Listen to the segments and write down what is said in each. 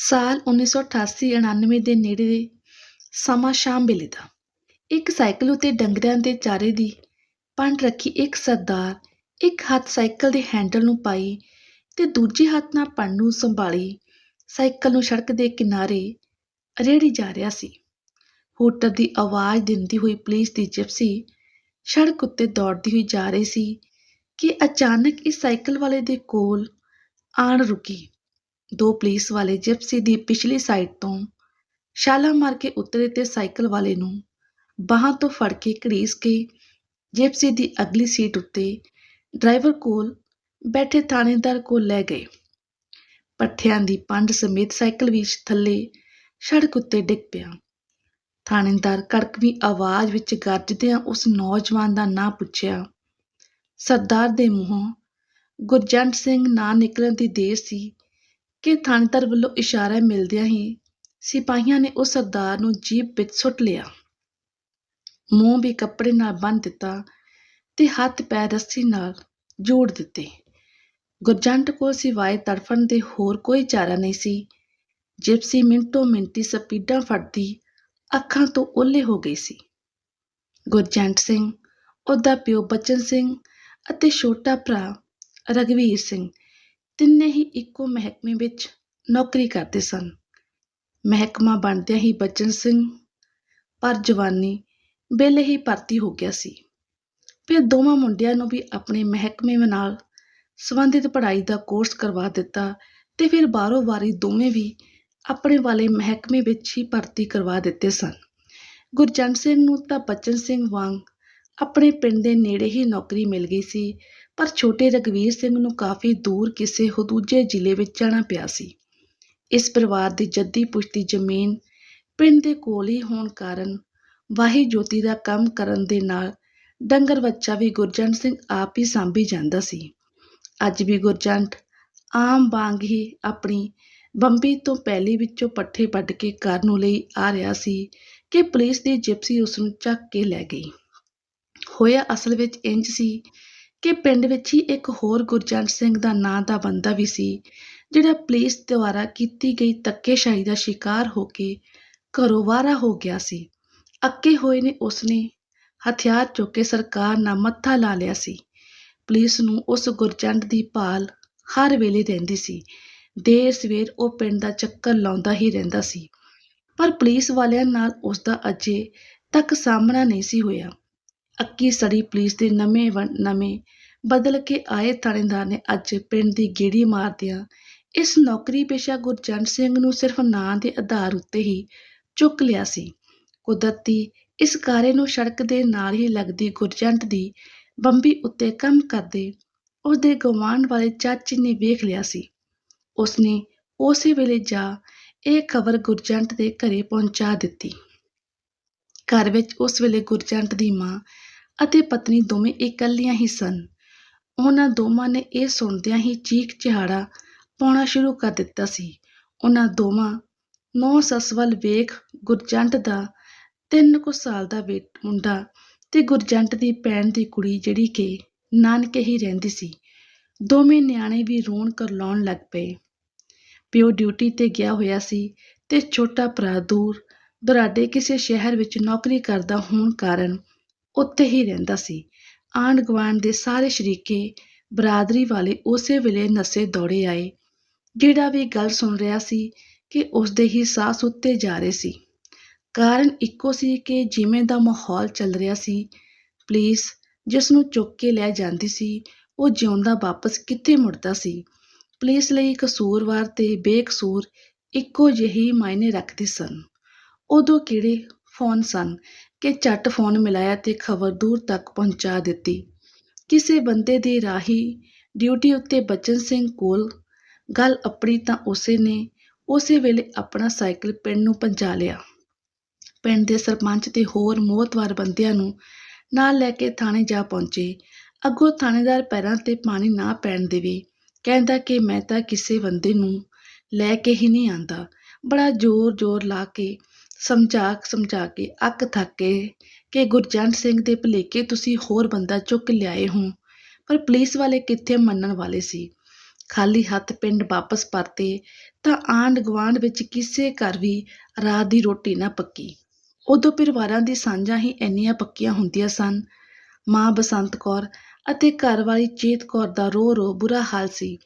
ਸਾਲ 1988-99 ਦੇ ਨੇੜੇ ਸਮਾਂ ਸ਼ਾਮ ਵੇਲੇ ਦਾ। ਇੱਕ ਸਾਈਕਲ ਉੱਤੇ ਡੰਗਰਾਂ ਦੇ ਚਾਰੇ ਦੀ ਪੰਡ ਰੱਖੀ ਇੱਕ ਸਰਦਾਰ ਇੱਕ ਹੱਥ ਸਾਈਕਲ ਦੇ ਹੈਂਡਲ ਨੂੰ ਪਾਈ ਤੇ ਦੂਜੇ ਹੱਥ ਨਾਲ ਪੰਡ ਨੂੰ ਸੰਭਾਲੀ ਸਾਈਕਲ ਨੂੰ ਸੜਕ ਦੇ ਕਿਨਾਰੇ ਰੇੜੀ ਜਾ ਰਿਹਾ ਸੀ। ਹੂਟਰ ਦੀ ਆਵਾਜ਼ ਦਿੰਦੀ ਹੋਈ ਪੁਲਿਸ ਦੀ ਜਿਪਸੀ ਸੜਕ ਉੱਤੇ ਦੌੜਦੀ ਹੋਈ ਜਾ ਰਹੀ ਸੀ ਕਿ ਅਚਾਨਕ ਇਸ ਸਾਈਕਲ ਵਾਲੇ ਦੇ ਕੋਲ ਆਣ ਰੁਕੀ। ਦੋ ਪੁਲਿਸ ਵਾਲੇ ਜਿਪਸੀ ਦੀ ਪਿਛਲੀ ਸਾਈਡ ਤੋਂ ਛਾਲਾਂ ਮਾਰ ਕੇ ਉਤਰੇ ਤੇ ਸਾਈਕਲ ਵਾਲੇ ਨੂੰ ਬਾਹਾਂ ਤੋਂ ਫੜ ਕੇ ਘੜੀਸ ਕੇ ਜਿਪਸੀ ਦੀ ਅਗਲੀ ਸੀਟ ਉੱਤੇ ਡਰਾਈਵਰ ਕੋਲ ਬੈਠੇ ਥਾਣੇਦਾਰ ਕੋਲ ਲੈ ਗਏ। ਪੱਠਿਆਂ ਦੀ ਪੰਡ ਸਮੇਤ ਸਾਈਕਲ ਵਿੱਚ ਥੱਲੇ ਸੜਕ ਉੱਤੇ ਡਿੱਗ ਪਿਆ। ਥਾਣੇਦਾਰ ਕੜਕਵੀਂ ਆਵਾਜ਼ ਵਿੱਚ ਗਰਜਦਿਆਂ ਉਸ ਨੌਜਵਾਨ ਦਾ ਨਾਂ ਪੁੱਛਿਆ। ਸਰਦਾਰ ਦੇ ਮੂੰਹੋਂ, ਗੁਰਜੰਟ ਸਿੰਘ ਨਾਂ ਨਿਕਲਣ ਦੀ ਦੇਰ ਸੀ। ਕਿ ਥਾਣੇਦਾਰ ਵੱਲੋਂ ਇਸ਼ਾਰਾ ਮਿਲਦਿਆਂ ਹੀ ਸਿਪਾਹੀਆਂ ਨੇ ਉਸ ਸਰਦਾਰ ਨੂੰ ਜੀਪ ਵਿੱਚ ਸੁੱਟ ਲਿਆ। ਮੂੰਹ ਵੀ ਕੱਪੜੇ ਨਾਲ ਬੰਨ੍ਹ ਦਿੱਤਾ ਤੇ ਹੱਥ ਪੈਰ ਰੱਸੀ ਨਾਲ ਜੋੜ ਦਿੱਤੇ। ਗੁਰਜੰਟ ਕੋਲ ਸਿਵਾਏ ਤੜਫਣ ਦੇ ਹੋਰ ਕੋਈ ਚਾਰਾ ਨਹੀਂ ਸੀ। ਜਿਪਸੀ ਮਿੰਟੋ ਮਿੰਟੀ ਸਪੀਡਾਂ ਫੜਦੀ ਅੱਖਾਂ ਤੋਂ ਓਲੇ ਹੋ ਗਈ ਸੀ। ਗੁਰਜੰਟ ਸਿੰਘ, ਉਹਦਾ ਪਿਓ ਬਚਨ ਸਿੰਘ ਅਤੇ ਛੋਟਾ ਭਰਾ ਰਗਵੀਰ ਸਿੰਘ ਤਿੰਨੇ ਹੀ ਇੱਕੋ ਮਹਿਕਮੇ ਵਿੱਚ ਨੌਕਰੀ ਕਰਦੇ ਸਨ। ਮਹਿਕਮਾ ਬਣਦਿਆਂ ਹੀ ਬਚਨ ਸਿੰਘ ਪਰ ਜਵਾਨੀ ਵੇਲੇ ਹੀ ਭਰਤੀ ਹੋ ਗਿਆ ਸੀ। ਫਿਰ ਦੋਵਾਂ ਮੁੰਡਿਆਂ ਨੂੰ ਵੀ ਆਪਣੇ ਮਹਿਕਮੇ ਨਾਲ ਸੰਬੰਧਿਤ ਪੜ੍ਹਾਈ ਦਾ ਕੋਰਸ ਕਰਵਾ ਦਿੱਤਾ ਤੇ ਫਿਰ ਬਾਰੋ ਬਾਰੀ ਦੋਵੇਂ ਵੀ ਆਪਣੇ ਵਾਲੇ ਮਹਿਕਮੇ ਵਿੱਚ ਹੀ ਭਰਤੀ ਕਰਵਾ ਦਿੱਤੇ ਸਨ। ਗੁਰਜੰਟ ਸਿੰਘ ਨੂੰ ਤਾਂ ਬਚਨ ਸਿੰਘ ਵਾਂਗ ਆਪਣੇ ਪਿੰਡ ਦੇ ਨੇੜੇ ਹੀ ਨੌਕਰੀ ਮਿਲ ਗਈ ਸੀ। ਪਰ ਛੋਟੇ ਰਗਵੀਰ ਸਿੰਘ ਨੂੰ ਕਾਫੀ ਦੂਰ ਕਿਸੇ ਹੋ ਦੂਜੇ ਜ਼ਿਲ੍ਹੇ ਵਿੱਚ ਜਾਣਾ ਪਿਆ ਸੀ। ਇਸ ਪਰਿਵਾਰ ਦੀ ਜੱਦੀ ਪੁਸ਼ਤੀ ਜ਼ਮੀਨ ਪਿੰਡ ਦੇ ਕੋਲ ਹੀ ਹੋਣ ਕਾਰਨ ਵਾਹੀ ਜੋਤੀ ਦਾ ਕੰਮ ਕਰਨ ਦੇ ਨਾਲ ਡੰਗਰ ਬੱਚਾ ਵੀ ਗੁਰਜੰਟ ਸਿੰਘ ਆਪ ਹੀ ਸਾਂਭੀ ਜਾਂਦਾ ਸੀ। ਅੱਜ ਵੀ ਗੁਰਜੰਟ ਆਮ ਵਾਂਗ ਹੀ ਆਪਣੀ ਬੰਬੀ ਤੋਂ ਪਹਿਲੀ ਵਿੱਚੋਂ ਪੱਠੇ ਵੱਢ ਕੇ ਘਰ ਨੂੰ ਲਈ ਆ ਰਿਹਾ ਸੀ ਕਿ ਪੁਲਿਸ ਦੀ ਜਿਪਸੀ ਉਸ ਨੂੰ ਚੱਕ ਕੇ ਲੈ ਗਈ। ਹੋਇਆ ਅਸਲ ਵਿੱਚ ਇੰਜ ਸੀ ਕਿ ਪਿੰਡ ਵਿੱਚ ਹੀ ਇੱਕ ਹੋਰ ਗੁਰਜੰਟ ਸਿੰਘ ਦਾ ਨਾਂ ਦਾ ਬੰਦਾ ਵੀ ਸੀ, ਜਿਹੜਾ ਪੁਲਿਸ ਦੁਆਰਾ ਕੀਤੀ ਗਈ ਧੱਕੇਸ਼ਾਹੀ ਦਾ ਸ਼ਿਕਾਰ ਹੋ ਕੇ ਘਰੋਂ ਵਾਰਾ ਹੋ ਗਿਆ ਸੀ। ਅੱਕੇ ਹੋਏ ਨੇ ਉਸਨੇ ਹਥਿਆਰ ਚੁੱਕ ਕੇ ਸਰਕਾਰ ਨਾਲ ਮੱਥਾ ਲਾ ਲਿਆ ਸੀ। ਪੁਲਿਸ ਨੂੰ ਉਸ ਗੁਰਜੰਟ ਦੀ ਭਾਲ ਹਰ ਵੇਲੇ ਰਹਿੰਦੀ ਸੀ। ਦੇਰ ਸਵੇਰ ਉਹ ਪਿੰਡ ਦਾ ਚੱਕਰ ਲਾਉਂਦਾ ਹੀ ਰਹਿੰਦਾ ਸੀ। ਪਰ ਪੁਲਿਸ ਵਾਲਿਆਂ ਨਾਲ ਉਸ ਦਾ ਅਜੇ ਤੱਕ ਸਾਹਮਣਾ ਨਹੀਂ ਸੀ ਹੋਇਆ। ਅੱਕੀ ਸੜੀ ਪੁਲਿਸ ਦੇ ਨਵੇਂ ਨਵੇਂ ਬਦਲ ਕੇ ਆਏ ਥਾਣੇਦਾਰ ਨੇ ਅੱਜ ਪਿੰਡ ਦੀ ਗੇੜੀ ਮਾਰਦਿਆਂ ਇਸ ਨੌਕਰੀ ਪੇਸ਼ਾ ਗੁਰਜੰਟ ਸਿੰਘ ਨੂੰ ਸਿਰਫ ਨਾਂ ਦੇ ਆਧਾਰ ਉੱਤੇ ਹੀ ਚੁੱਕ ਲਿਆ ਸੀ। ਕੁਦਰਤੀ ਇਸ ਕਾਰੇ ਨੂੰ ਸੜਕ ਦੇ ਨਾਲ ਹੀ ਲੱਗਦੀ ਗੁਰਜੰਟ ਦੀ ਬੰਬੀ ਉੱਤੇ ਕੰਮ ਕਰਦੇ ਉਸਦੇ ਗਵਾਂਢ ਵਾਲੇ ਚਾਚੀ ਨੇ ਵੇਖ ਲਿਆ ਸੀ। ਉਸਨੇ ਉਸੇ ਵੇਲੇ ਜਾ ਇਹ ਖਬਰ ਗੁਰਜੰਟ ਦੇ ਘਰੇ ਪਹੁੰਚਾ ਦਿੱਤੀ। ਘਰ ਵਿੱਚ ਉਸ ਵੇਲੇ ਗੁਰਜੰਟ ਦੀ ਮਾਂ ਅਤੇ ਪਤਨੀ ਦੋਵੇਂ ਇਕੱਲੀਆਂ ਹੀ ਸਨ। ਉਹਨਾਂ ਦੋਵਾਂ ਨੇ ਇਹ ਸੁਣਦਿਆਂ ਹੀ ਚੀਖ ਚਿਹਾੜਾ ਪਾਉਣਾ ਸ਼ੁਰੂ ਕਰ ਦਿੱਤਾ ਸੀ। ਉਹਨਾਂ ਦੋਵਾਂ ਨੌ ਸੱਸ ਵੱਲ ਵੇਖ ਗੁਰਜੰਟ ਦਾ ਤਿੰਨ ਕੁ ਸਾਲ ਦਾ ਮੁੰਡਾ ਤੇ ਗੁਰਜੰਟ ਦੀ ਭੈਣ ਦੀ ਕੁੜੀ ਜਿਹੜੀ ਕਿ ਨਾਨਕੇ ਹੀ ਰਹਿੰਦੀ ਸੀ। ਦੋਵੇਂ ਨਿਆਣੇ ਵੀ ਰੋਣ ਕਰਲਾਉਣ ਲੱਗ ਪਏ। ਪਿਓ ਡਿਊਟੀ ਤੇ ਗਿਆ ਹੋਇਆ ਸੀ ਤੇ ਛੋਟਾ ਭਰਾ ਦੂਰ ਦੁਰਾਡੇ ਕਿਸੇ ਸ਼ਹਿਰ ਵਿੱਚ ਨੌਕਰੀ ਕਰਦਾ ਹੋਣ ਕਾਰਨ ਉੱਥੇ ਹੀ ਰਹਿੰਦਾ ਸੀ। ਆਂਢ ਗੁਆਂਢ ਦੇ ਸਾਰੇ ਸ਼ਰੀਕੇ ਬਰਾਦਰੀ ਵਾਲੇ ਉਸੇ ਵੇਲੇ ਨਸੇ ਦੌੜੇ ਆਏ, ਜਿਹੜਾ ਵੀ ਗੱਲ ਸੁਣ ਰਿਹਾ ਸੀ ਕਿ ਉਸਦੇ ਹੀ ਸਾਹ ਸੁੱਤੇ ਜਾ ਰਹੇ ਸੀ। ਕਾਰਨ ਇੱਕੋ ਸੀ ਕਿ ਜਿਵੇਂ ਦਾ ਮਾਹੌਲ ਚੱਲ ਰਿਹਾ ਸੀ, ਪੁਲਿਸ ਜਿਸ ਨੂੰ ਚੁੱਕ ਕੇ ਲੈ ਜਾਂਦੀ ਸੀ, ਉਹ ਜਿਉਂਦਾ ਵਾਪਸ ਕਿੱਥੇ ਮੁੜਦਾ ਸੀ। ਪੁਲਿਸ ਲਈ ਕਸੂਰਵਾਰ ਤੇ ਬੇਕਸੂਰ ਇੱਕੋ ਜਿਹੀ ਮਾਇਨੇ ਰੱਖਦੇ ਸਨ। ਉਦੋਂ ਕਿਹੜੇ ਫੋਨ ਸਨ? ਕਿ ਝੱਟ ਫੋਨ ਮਿਲਾਇਆ ਤੇ ਖਬਰ ਦੂਰ ਤੱਕ ਪਹੁੰਚਾ ਦਿੱਤੀ। ਕਿਸੇ ਬੰਦੇ ਦੇ ਰਾਹੀ ਡਿਊਟੀ ਉੱਤੇ ਬਚਨ ਸਿੰਘ ਕੋਲ ਗੱਲ ਆਪਣੀ ਤਾਂ ਉਸੇ ਨੇ ਉਸੇ ਵੇਲੇ ਆਪਣਾ ਸਾਈਕਲ ਪਿੰਡ ਨੂੰ ਪਹੁੰਚਾ ਲਿਆ। ਪਿੰਡ ਦੇ ਸਰਪੰਚ ਤੇ ਹੋਰ ਮੋਹਤਵਾਰ ਬੰਦਿਆਂ ਨੂੰ ਨਾਲ ਲੈ ਕੇ ਥਾਣੇ ਜਾ ਪਹੁੰਚੇ। ਅੱਗੋਂ ਥਾਣੇਦਾਰ ਪੈਰਾਂ ਤੇ ਪਾਣੀ ਨਾ ਪੈਣ ਦੇਵੇ, ਕਹਿੰਦਾ ਕਿ ਮੈਂ ਤਾਂ ਕਿਸੇ ਬੰਦੇ ਨੂੰ ਲੈ ਕੇ ਹੀ ਨਹੀਂ ਆਂਦਾ। ਬੜਾ ਜ਼ੋਰ ਜ਼ੋਰ ਲਾ ਕੇ ਸਮਝਾ ਸਮਝਾ ਕੇ ਅੱਕ ਥੱਕ ਕੇ ਕਿ ਗੁਰਜੰਟ ਸਿੰਘ ਦੇ ਭਲੇਕੇ ਤੁਸੀਂ ਹੋਰ ਬੰਦਾ ਚੁੱਕ ਲਿਆਏ ਹੋ। ਪਰ ਪੁਲਿਸ ਵਾਲੇ ਕਿੱਥੇ ਮੰਨਣ ਵਾਲੇ ਸੀ? ਖਾਲੀ ਹੱਥ ਪਿੰਡ ਵਾਪਸ ਪਰਤੇ ਤਾਂ ਆਂਢ ਗੁਆਂਢ ਵਿੱਚ ਕਿਸੇ ਘਰ ਵੀ ਰਾਤ ਦੀ ਰੋਟੀ ਨਾ ਪੱਕੀ। ਉਦੋਂ ਪਰਿਵਾਰਾਂ ਦੀ ਸਾਂਝਾਂ ਹੀ ਇੰਨੀਆਂ ਪੱਕੀਆਂ ਹੁੰਦੀਆਂ ਸਨ। ਮਾਂ ਬਸੰਤ ਕੌਰ ਅਤੇ ਘਰ ਵਾਲੀ ਚੇਤ ਕੌਰ ਦਾ ਰੋ ਰੋ ਬੁਰਾ ਹਾਲ ਸੀ।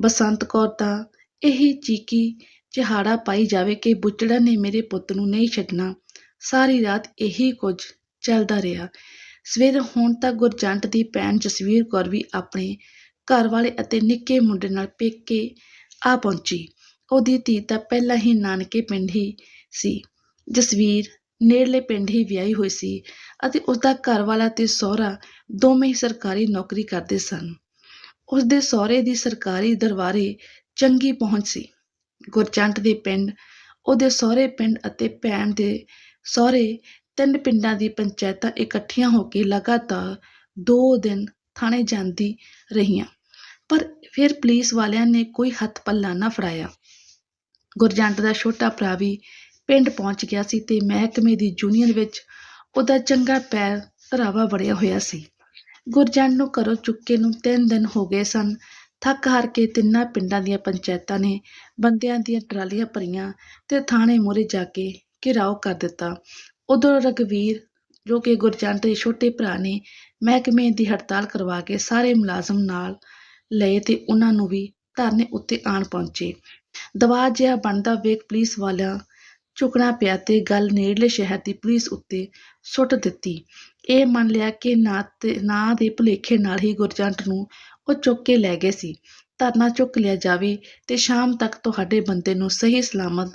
ਬਸੰਤ ਕੌਰ ਤਾਂ ਇਹੀ ਚੀਕੀ ਚਿਹਾੜਾ ਪਾਈ ਜਾਵੇ ਕਿ ਬੁੱਚੜਾ ਨੇ ਮੇਰੇ ਪੁੱਤ ਨੂੰ ਨਹੀਂ ਛੱਡਣਾ। ਸਾਰੀ ਰਾਤ ਇਹੀ ਕੁਝ ਚੱਲਦਾ ਰਿਹਾ। ਸਵੇਰ ਹੋਣ ਤੱਕ ਗੁਰਜੰਟ ਦੀ ਭੈਣ ਜਸਵੀਰ ਕੌਰ ਵੀ ਆਪਣੇ ਘਰ ਵਾਲੇ ਅਤੇ ਨਿੱਕੇ ਮੁੰਡੇ ਨਾਲ ਪੇਕੇ ਆ ਪਹੁੰਚੀ। ਉਹਦੀ ਧੀ ਤਾਂ ਪਹਿਲਾਂ ਹੀ ਨਾਨਕੇ ਪਿੰਡ ਹੀ ਸੀ। ਜਸਵੀਰ ਨੇੜਲੇ ਪਿੰਡ ਹੀ ਵਿਆਹੀ ਹੋਈ ਸੀ ਅਤੇ ਉਸਦਾ ਘਰ ਵਾਲਾ ਤੇ ਸਹੁਰਾ ਦੋਵੇਂ ਹੀ ਸਰਕਾਰੀ ਨੌਕਰੀ ਕਰਦੇ ਸਨ। ਉਸਦੇ ਸਹੁਰੇ ਦੀ ਸਰਕਾਰੀ ਦਰਬਾਰੇ ਚੰਗੀ ਪਹੁੰਚ ਸੀ। ਗੁਰਜੰਟ ਦੇ ਪਿੰਡ, ਉਹਦੇ ਸਹੁਰੇ ਪਿੰਡ ਅਤੇ ਭੈਣ ਦੇ ਸਹੁਰੇ ਤਿੰਨ ਪਿੰਡਾਂ ਦੀ ਪੰਚਾਇਤਾਂ ਇਕੱਠੀਆਂ ਹੋ ਕੇ ਲਗਾਤਾਰ ਦੋ ਦਿਨ ਥਾਣੇ ਜਾਂਦੀ ਰਹੀਆਂ। ਪਰ ਫਿਰ ਪੁਲਿਸ ਵਾਲਿਆਂ ਨੇ ਕੋਈ ਹੱਥ ਪੱਲਾ ਨਾ ਫੜਾਇਆ। ਗੁਰਜੰਟ ਦਾ ਛੋਟਾ ਭਰਾ ਵੀ ਪਿੰਡ ਪਹੁੰਚ ਗਿਆ ਸੀ ਤੇ ਮਹਿਕਮੇ ਦੀ ਯੂਨੀਅਨ ਵਿੱਚ ਉਹਦਾ ਚੰਗਾ ਪੈਰ ਧਰਾਵਾ ਵੜਿਆ ਹੋਇਆ ਸੀ। ਗੁਰਜੰਟ ਨੂੰ ਘਰੋਂ ਚੁੱਕੇ ਨੂੰ ਤਿੰਨ ਦਿਨ ਹੋ ਗਏ ਸਨ। ਥੱਕ ਹਾਰ ਕੇ ਤਿੰਨਾਂ ਪਿੰਡਾਂ ਦੀਆਂ ਪੰਚਾਇਤਾਂ ਨੇ ਬੰਦਿਆਂ ਦੀਆਂ ਟਰਾਲੀਆਂ ਭਰੀਆਂ ਤੇ ਥਾਣੇ ਮੂਹਰੇ ਜਾ ਕੇ ਘਿਰਾਓ ਕਰ ਦਿੱਤਾ। ਉਦੋਂ ਰਘਵੀਰ, ਜੋ ਕਿ ਗੁਰਜੰਟ ਦੇ ਛੋਟੇ ਭਰਾ ਨੇ, ਮਹਿਕਮੇ ਦੀ ਹੜਤਾਲ ਕਰਵਾ ਕੇ ਸਾਰੇ ਮੁਲਾਜ਼ਮ ਨਾਲ ਲਏ ਤੇ ਉਹਨਾਂ ਨੂੰ ਵੀ ਧਰਨੇ ਉੱਤੇ ਆਣ ਪਹੁੰਚੇ। ਦਵਾ ਜਿਹਾ ਬਣਦਾ ਵੇਖ ਪੁਲਿਸ ਵਾਲਿਆਂ ਝੁਕਣਾ ਪਿਆ ਤੇ ਗੱਲ ਨੇੜਲੇ ਸ਼ਹਿਰ ਦੀ ਪੁਲਿਸ ਉੱਤੇ ਸੁੱਟ ਦਿੱਤੀ। ਇਹ ਮੰਨ ਲਿਆ ਕਿ ਨਾ ਤੇ ਨਾ ਦੇ ਭੁਲੇਖੇ ਨਾਲ ਹੀ ਗੁਰਜੰਟ ਨੂੰ ਉਹ ਚੁੱਕ ਕੇ ਲੈ ਗਏ ਸੀ। ਧਰਨਾ ਚੁੱਕ ਲਿਆ ਜਾਵੇ ਤੇ ਸ਼ਾਮ ਤੱਕ ਤੁਹਾਡੇ ਬੰਦੇ ਨੂੰ ਸਹੀ ਸਲਾਮਤ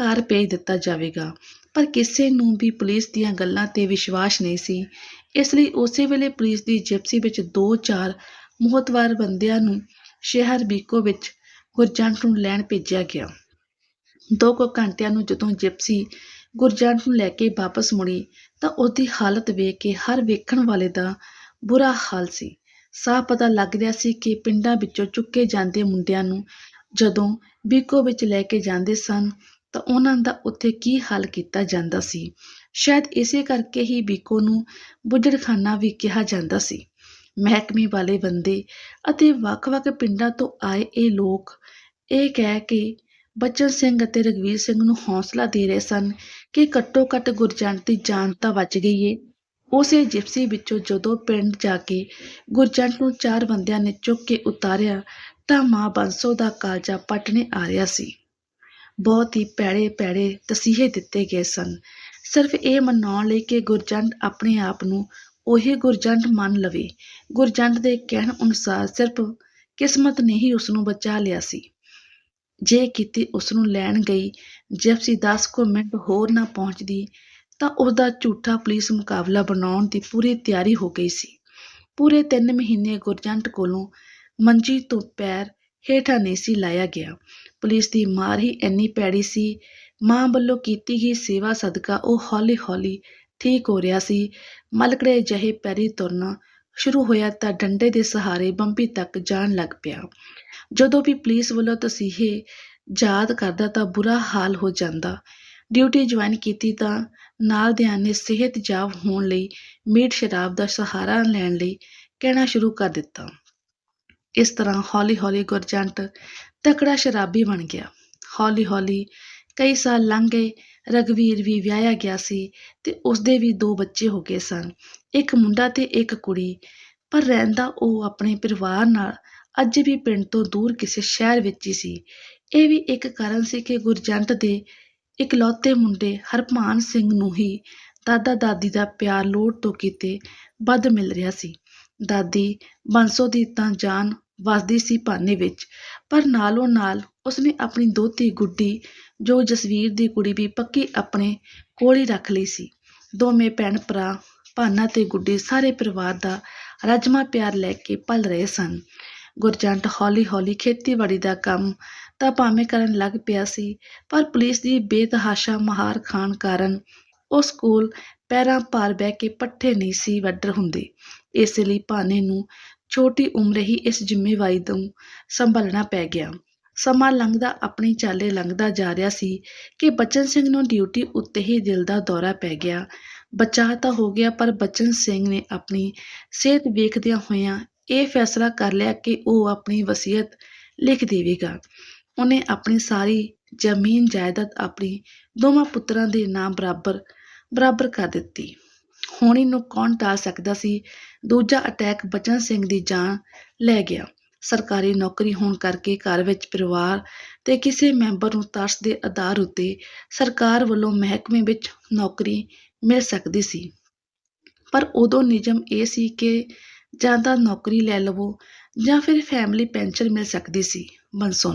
ਘਰ ਭੇਜ ਦਿੱਤਾ ਜਾਵੇਗਾ। ਪਰ ਕਿਸੇ ਨੂੰ ਵੀ ਪੁਲਿਸ ਦੀਆਂ ਗੱਲਾਂ ਤੇ ਵਿਸ਼ਵਾਸ ਨਹੀਂ ਸੀ। ਇਸ ਲਈ ਉਸੇ ਵੇਲੇ ਪੁਲਿਸ ਦੀ ਜਿਪਸੀ ਵਿੱਚ ਦੋ ਚਾਰ ਮੋਹਤਵਾਰ ਬੰਦਿਆਂ ਨੂੰ ਸ਼ਹਿਰ ਬੀਕੋ ਵਿੱਚ ਗੁਰਜੰਟ ਨੂੰ ਲੈਣ ਭੇਜਿਆ ਗਿਆ। ਦੋ ਕੁ ਘੰਟਿਆਂ ਨੂੰ ਜਦੋਂ ਜਿਪਸੀ ਗੁਰਜੰਟ ਨੂੰ ਲੈ ਕੇ ਵਾਪਸ ਮੁੜੀ ਤਾਂ ਉਹਦੀ ਹਾਲਤ ਵੇਖ ਕੇ ਹਰ ਵੇਖਣ ਵਾਲੇ ਦਾ ਬੁਰਾ ਹਾਲ ਸੀ। ਸਾਫ਼ ਪਤਾ ਲੱਗ ਰਿਹਾ ਸੀ ਕਿ ਪਿੰਡਾਂ ਵਿੱਚੋਂ ਚੁੱਕੇ ਜਾਂਦੇ ਮੁੰਡਿਆਂ ਨੂੰ ਜਦੋਂ ਬੀਕੋ ਵਿੱਚ ਲੈ ਕੇ ਜਾਂਦੇ ਸਨ ਤਾਂ ਉਹਨਾਂ ਦਾ ਉੱਥੇ ਕੀ ਹਾਲ ਕੀਤਾ ਜਾਂਦਾ ਸੀ। ਸ਼ਾਇਦ ਇਸੇ ਕਰਕੇ ਹੀ ਬੀਕੋ ਨੂੰ ਬੁੱਝੜਖਾਨਾ ਵੀ ਕਿਹਾ ਜਾਂਦਾ ਸੀ। ਮਹਿਕਮੇ ਵਾਲੇ ਬੰਦੇ ਅਤੇ ਵੱਖ-ਵੱਖ ਪਿੰਡਾਂ ਤੋਂ ਆਏ ਇਹ ਲੋਕ ਇਹ ਕਹਿ ਕੇ ਬਚਨ ਸਿੰਘ ਅਤੇ ਰਗਵੀਰ ਸਿੰਘ ਨੂੰ ਹੌਸਲਾ ਦੇ ਰਹੇ ਸਨ ਕਿ ਘੱਟੋ ਘੱਟ ਗੁਰਜੰਟ ਦੀ ਜਾਨ ਤਾਂ ਬਚ ਗਈ ਏ। ਉਸੇ ਜਿਪਸੀ ਵਿੱਚੋਂ ਜਦੋਂ ਪਿੰਡ ਜਾ ਕੇ ਗੁਰਜੰਟ ਨੂੰ ਚਾਰ ਬੰਦਿਆਂ ਨੇ ਚੁੱਕ ਕੇ ਉਤਾਰਿਆ ਤਾਂ ਮਾਂ ਬੰਸੋ ਦਾ ਕਾਲਜਾ ਪਟਨੇ ਆ ਰਿਹਾ ਸੀ। ਬਹੁਤ ਹੀ ਪੈੜੇ ਪੈੜੇ ਤਸੀਹੇ ਦਿੱਤੇ ਗਏ ਸਨ। ਸਿਰਫ ਇਹ ਮਨਾਉਣ ਲਈ ਕਿ ਗੁਰਜੰਟ ਆਪਣੇ ਆਪ ਨੂੰ ਉਹੀ ਗੁਰਜੰਟ ਮੰਨ ਲਵੇ। ਗੁਰਜੰਟ ਦੇ ਕਹਿਣ ਅਨੁਸਾਰ ਸਿਰਫ ਕਿਸਮਤ ਨੇ ਹੀ ਉਸ ਨੂੰ ਬਚਾ ਲਿਆ ਸੀ। ਜੇ ਕਿਤੇ ਉਸ ਨੂੰ ਲੈਣ ਗਈ, ਜਿਪਸੀ 10 ਕੁ ਮਿੰਟ ਹੋਰ ਨਾ ਪਹੁੰਚਦੀ ਤਾਂ ਉਹਦਾ ਝੂਠਾ ਪੁਲਿਸ ਮੁਕਾਬਲਾ ਬਣਾਉਣ ਦੀ ਪੂਰੀ ਤਿਆਰੀ ਹੋ ਗਈ ਸੀ। ਪੂਰੇ 3 ਮਹੀਨੇ ਗੁਰਜੰਟ ਕੋਲੋਂ ਮੰਜੀ ਤੋਂ ਪੈਰ ਹੇਠਾਂ ਨਹੀਂ ਸੀ ਲਾਇਆ ਗਿਆ। ਪੁਲਿਸ ਦੀ ਮਾਰ ਹੀ ਇੰਨੀ ਪੈੜੀ ਸੀ। ਮਾਂ ਵੱਲੋਂ ਕੀਤੀ ਗਈ ਸੇਵਾ ਸਦਕਾ ਉਹ ਹੌਲੀ-ਹੌਲੀ ਠੀਕ ਹੋ ਰਿਹਾ ਸੀ। ਮਲਕੜੇ ਜਿਹੇ ਪੈਰੀ ਤੁਰਨਾ ਸ਼ੁਰੂ ਹੋਇਆ ਤਾਂ ਡੰਡੇ ਦੇ ਸਹਾਰੇ ਬੰਬੀ ਤੱਕ ਜਾਣ ਲੱਗ ਪਿਆ। ਜਦੋਂ ਵੀ ਪੁਲਿਸ ਵੱਲੋਂ ਤਸੀਹੇ ਯਾਦ ਕਰਦਾ ਤਾਂ ਬੁਰਾ ਹਾਲ ਹੋ ਜਾਂਦਾ। ਡਿਊਟੀ ਜੁਆਇਨ ਕੀਤੀ ਤਾਂ ਨਾਲ ਦਿਆਂ ਨੇ ਸਿਹਤ ਜਾਬ ਹੋਣ ਲਈ, ਮੀਟ ਸ਼ਰਾਬ ਦਾ ਸਹਾਰਾ ਲੈਣ ਲਈ ਕਹਿਣਾ ਸ਼ੁਰੂ ਕਰ ਦਿੱਤਾ। ਇਸ ਤਰ੍ਹਾਂ ਹੌਲੀ-ਹੌਲੀ ਗੁਰਜੰਟ ਤਕੜਾ ਸ਼ਰਾਬੀ ਬਣ ਗਿਆ। ਹੌਲੀ-ਹੌਲੀ ਕਈ ਸਾਲ ਲੰਘ ਗਏ ਰਗਵੀਰ ਵੀ ਵਿਆਹਿਆ ਗਿਆ ਸੀ ਤੇ ਉਸਦੇ ਵੀ ਦੋ ਬੱਚੇ ਹੋ ਗਏ ਸਨ। ਇੱਕ ਮੁੰਡਾ ਤੇ ਇੱਕ ਕੁੜੀ, ਪਰ ਰਹਿੰਦਾ ਉਹ ਆਪਣੇ ਪਰਿਵਾਰ ਨਾਲ ਅੱਜ ਵੀ ਪਿੰਡ ਤੋਂ ਦੂਰ ਕਿਸੇ ਸ਼ਹਿਰ ਵਿੱਚ ਹੀ ਸੀ। ਇਹ ਵੀ ਇੱਕ ਕਾਰਨ ਸੀ ਕਿ ਗੁਰਜੰਟ ਦੇ ਇਕਲੌਤੇ ਮੁੰਡੇ ਹਰਪਾਨ ਸਿੰਘ ਨੂੰ ਹੀ ਦਾਦਾ ਦਾਦੀ ਦਾ ਪਿਆਰ ਲੋੜ ਤੋਂ ਕਿਤੇ ਵੱਧ ਮਿਲ ਰਿਹਾ ਸੀ। ਦਾਦੀ ਬੰਸੋ ਦੀ ਤਾਂ ਜਾਨ ਵਸਦੀ ਸੀ ਭਾਨੇ ਵਿੱਚ, ਪਰ ਨਾਲੋਂ ਨਾਲ ਉਸਨੇ ਆਪਣੀ ਦੋਤੀ ਗੁੱਡੀ ਜੋ ਜਸਵੀਰ ਦੀ ਕੁੜੀ ਵੀ ਪੱਕੀ ਆਪਣੇ ਕੋਲ ਹੀ ਰੱਖ ਲਈ ਸੀ। ਦੋਵੇਂ ਭੈਣ ਭਰਾ ਭਾਨਾ ਤੇ ਗੁੱਡੀ ਸਾਰੇ ਪਰਿਵਾਰ ਦਾ ਰਜਮਾ ਪਿਆਰ ਲੈ ਕੇ ਪਲ ਰਹੇ ਸਨ। ਗੁਰਜੰਟ ਹੌਲੀ-ਹੌਲੀ ਖੇਤੀਬਾੜੀ ਦਾ ਕੰਮ ਤਾਂ ਭਾਵੇਂ ਕਰਨ ਲੱਗ ਪਿਆ ਸੀ, ਪਰ ਪੁਲਿਸ ਦੀ ਬੇਤਹਾਸ਼ਾ ਮਹਾਰ ਖਾਣ ਕਾਰਨ ਉਸ ਕੋਲ ਪੈਰਾਂ ਭਾਰ ਬਹਿ ਕੇ ਪੱਠੇ ਨਹੀਂ ਸੀ ਵੱਢ ਹੁੰਦੇ। ਇਸ ਲਈ ਭਾਨੇ ਨੂੰ ਛੋਟੀ ਉਮਰੇ ਹੀ ਇਸ ਜ਼ਿੰਮੇਵਾਰੀ ਨੂੰ ਸੰਭਾਲਣਾ ਪੈ ਗਿਆ। ਸਮਾਂ ਲੰਘਦਾ ਆਪਣੀ ਚਾਲੇ ਲੰਘਦਾ ਜਾ ਰਿਹਾ ਸੀ ਕਿ ਬਚਨ ਸਿੰਘ ਨੂੰ ਡਿਊਟੀ ਉੱਤੇ ਹੀ ਦਿਲ ਦਾ ਦੌਰਾ ਪੈ ਗਿਆ। ਬਚਾਅ ਤਾਂ ਹੋ ਗਿਆ, ਪਰ ਬਚਨ ਸਿੰਘ ਨੇ ਆਪਣੀ ਸਿਹਤ ਵੇਖਦਿਆਂ ਹੋਇਆਂ ਇਹ ਫੈਸਲਾ ਕਰ ਲਿਆ ਕਿ ਉਹ ਆਪਣੀ ਵਸੀਅਤ ਲਿਖ ਦੇਵੇਗਾ ਉਹਨੇ ਆਪਣੀ ਸਾਰੀ ਜ਼ਮੀਨ ਜਾਇਦਾਦ ਆਪਣੀ ਦੋਵਾਂ ਪੁੱਤਰਾਂ ਦੇ ਨਾਮ ਬਰਾਬਰ ਬਰਾਬਰ ਕਰ ਦਿੱਤੀ। ਹੋਣੀ ਨੂੰ ਕੌਣ ਟਾਲ ਸਕਦਾ ਸੀ? ਦੂਜਾ ਅਟੈਕ ਬਚਨ ਸਿੰਘ ਦੀ ਜਾਨ ਲੈ ਗਿਆ। ਸਰਕਾਰੀ ਨੌਕਰੀ ਹੋਣ ਕਰਕੇ ਘਰ ਵਿੱਚ ਪਰਿਵਾਰ ਤੇ ਕਿਸੇ ਮੈਂਬਰ ਨੂੰ ਤਰਸ ਦੇ ਆਧਾਰ ਉੱਤੇ ਸਰਕਾਰ ਵੱਲੋਂ ਮਹਿਕਮੇ ਵਿੱਚ ਨੌਕਰੀ ਮਿਲ ਸਕਦੀ ਸੀ। ਪਰ ਉਦੋਂ ਨਿਯਮ ਇਹ ਸੀ ਕਿ ਜਾਂ ਤਾਂ ਨੌਕਰੀ ਲੈ ਲਵੋ ਜਾਂ ਫਿਰ ਫੈਮਿਲੀ ਪੈਨਸ਼ਨ ਮਿਲ ਸਕਦੀ ਸੀ। ਬੰਸੋ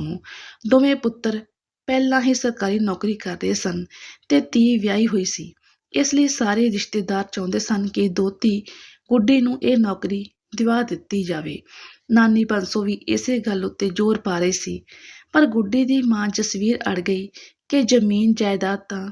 ਦੋਵੇਂ ਪੁੱਤਰ ਪਹਿਲਾਂ ਹੀ ਸਰਕਾਰੀ ਨੌਕਰੀ ਕਰ ਸਨ ਤੇ ਧੀ ਵਿਆਹੀ ਹੋਈ ਸੀ। ਇਸ ਲਈ ਸਾਰੇ ਰਿਸ਼ਤੇਦਾਰ ਚਾਹੁੰਦੇ ਸਨ ਕਿ ਦੋਤੀ ਗੁੱਡੀ ਨੂੰ ਇਹ ਨੌਕਰੀ ਦਿਵਾ ਦਿੱਤੀ ਜਾਵੇ। ਨਾਨੀ ਬੰਸੋ ਵੀ ਇਸੇ ਗੱਲ ਉੱਤੇ ਜ਼ੋਰ ਪਾ ਰਹੀ ਸੀ, ਪਰ ਗੁੱਡੀ ਦੀ ਮਾਂ ਜਸਵੀਰ ਅੜ ਗਈ ਕਿ ਜ਼ਮੀਨ ਜਾਇਦਾਦ ਤਾਂ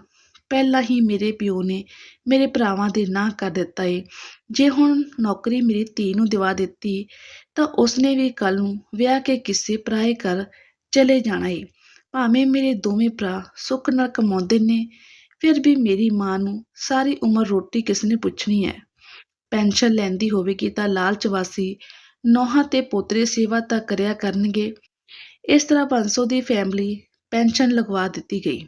ਪਹਿਲਾਂ ਹੀ ਮੇਰੇ ਪਿਓ ਨੇ ਮੇਰੇ ਭਰਾਵਾਂ ਦੇ ਨਾਂ ਕਰ ਦਿੱਤਾ ਏ। ਜੇ ਹੁਣ ਨੌਕਰੀ ਮੇਰੀ ਧੀ ਨੂੰ ਦਿਵਾ ਦਿੱਤੀ, ਤਾਂ ਉਸਨੇ ਵੀ ਕੱਲ ਨੂੰ ਵਿਆਹ ਕੇ ਕਿਸੇ ਪਰਾਏ ਘਰ ਚਲੇ ਜਾਣਾ ਏ। ਭਾਵੇਂ ਮੇਰੇ ਦੋਵੇਂ ਭਰਾ ਸੁੱਖ ਨਾਲ ਕਮਾਉਂਦੇ ਨੇ, ਫਿਰ ਵੀ ਮੇਰੀ ਮਾਂ ਨੂੰ ਸਾਰੀ ਉਮਰ ਰੋਟੀ ਕਿਸ ਨੇ ਪੁੱਛਣੀ ਹੈ ਪੈਨਸ਼ਨ ਲੈਂਦੀ ਹੋਵੇਗੀ ਤਾਂ ਲਾਲਚ ਵਾਸੀ ਨੌਹਾਂ ਤੇ ਪੋਤਰੇ ਸੇਵਾ ਤਾਂ ਕਰਿਆ ਕਰਨਗੇ। ਇਸ ਤਰ੍ਹਾਂ ਬੰਸੋ ਦੀ ਫੈਮਿਲੀ ਪੈਨਸ਼ਨ ਲਗਵਾ ਦਿੱਤੀ ਗਈ।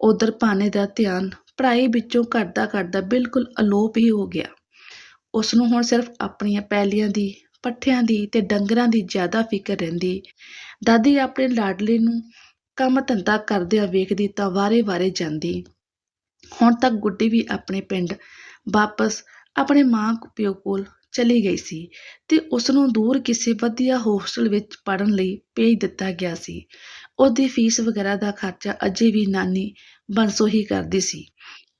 ਉਧਰ ਭਾਨੇ ਦਾ ਧਿਆਨ ਪੜ੍ਹਾਈ ਵਿੱਚੋਂ ਘਟਦਾ ਘਟਦਾ ਬਿਲਕੁਲ ਅਲੋਪ ਹੀ ਹੋ ਗਿਆ। ਉਸ ਨੂੰ ਹੁਣ ਸਿਰਫ ਆਪਣੀਆਂ ਪੈਲੀਆਂ ਦੀ, ਪੱਠਿਆਂ ਦੀ ਤੇ ਡੰਗਰਾਂ ਦੀ ਜ਼ਿਆਦਾ ਫਿਕਰ ਰਹਿੰਦੀ। ਦਾਦੀ ਆਪਣੇ ਲਾਡਲੇ ਨੂੰ ਕੰਮ ਧੰਦਾ ਕਰਦਿਆਂ ਵੇਖਦੀ ਤਾਂ ਵਾਰੇ-ਵਾਰੇ ਜਾਂਦੀ। ਹੁਣ ਤੱਕ ਗੁੱਡੀ ਵੀ ਆਪਣੇ ਪਿੰਡ ਵਾਪਸ ਆਪਣੇ ਮਾਂ ਪਿਓ ਕੋਲ ਚਲੀ ਗਈ ਸੀ ਤੇ ਉਸ ਨੂੰ ਦੂਰ ਕਿਸੇ ਵਧੀਆ ਹੋਸਟਲ ਵਿੱਚ ਪੜਨ ਲਈ ਭੇਜ ਦਿੱਤਾ ਗਿਆ ਸੀ। ਉਹਦੀ ਫੀਸ ਵਗੈਰਾ ਦਾ ਖਰਚਾ ਅਜੇ ਵੀ ਨਾਨੀ ਬੰਸੋ ਹੀ ਕਰਦੀ ਸੀ।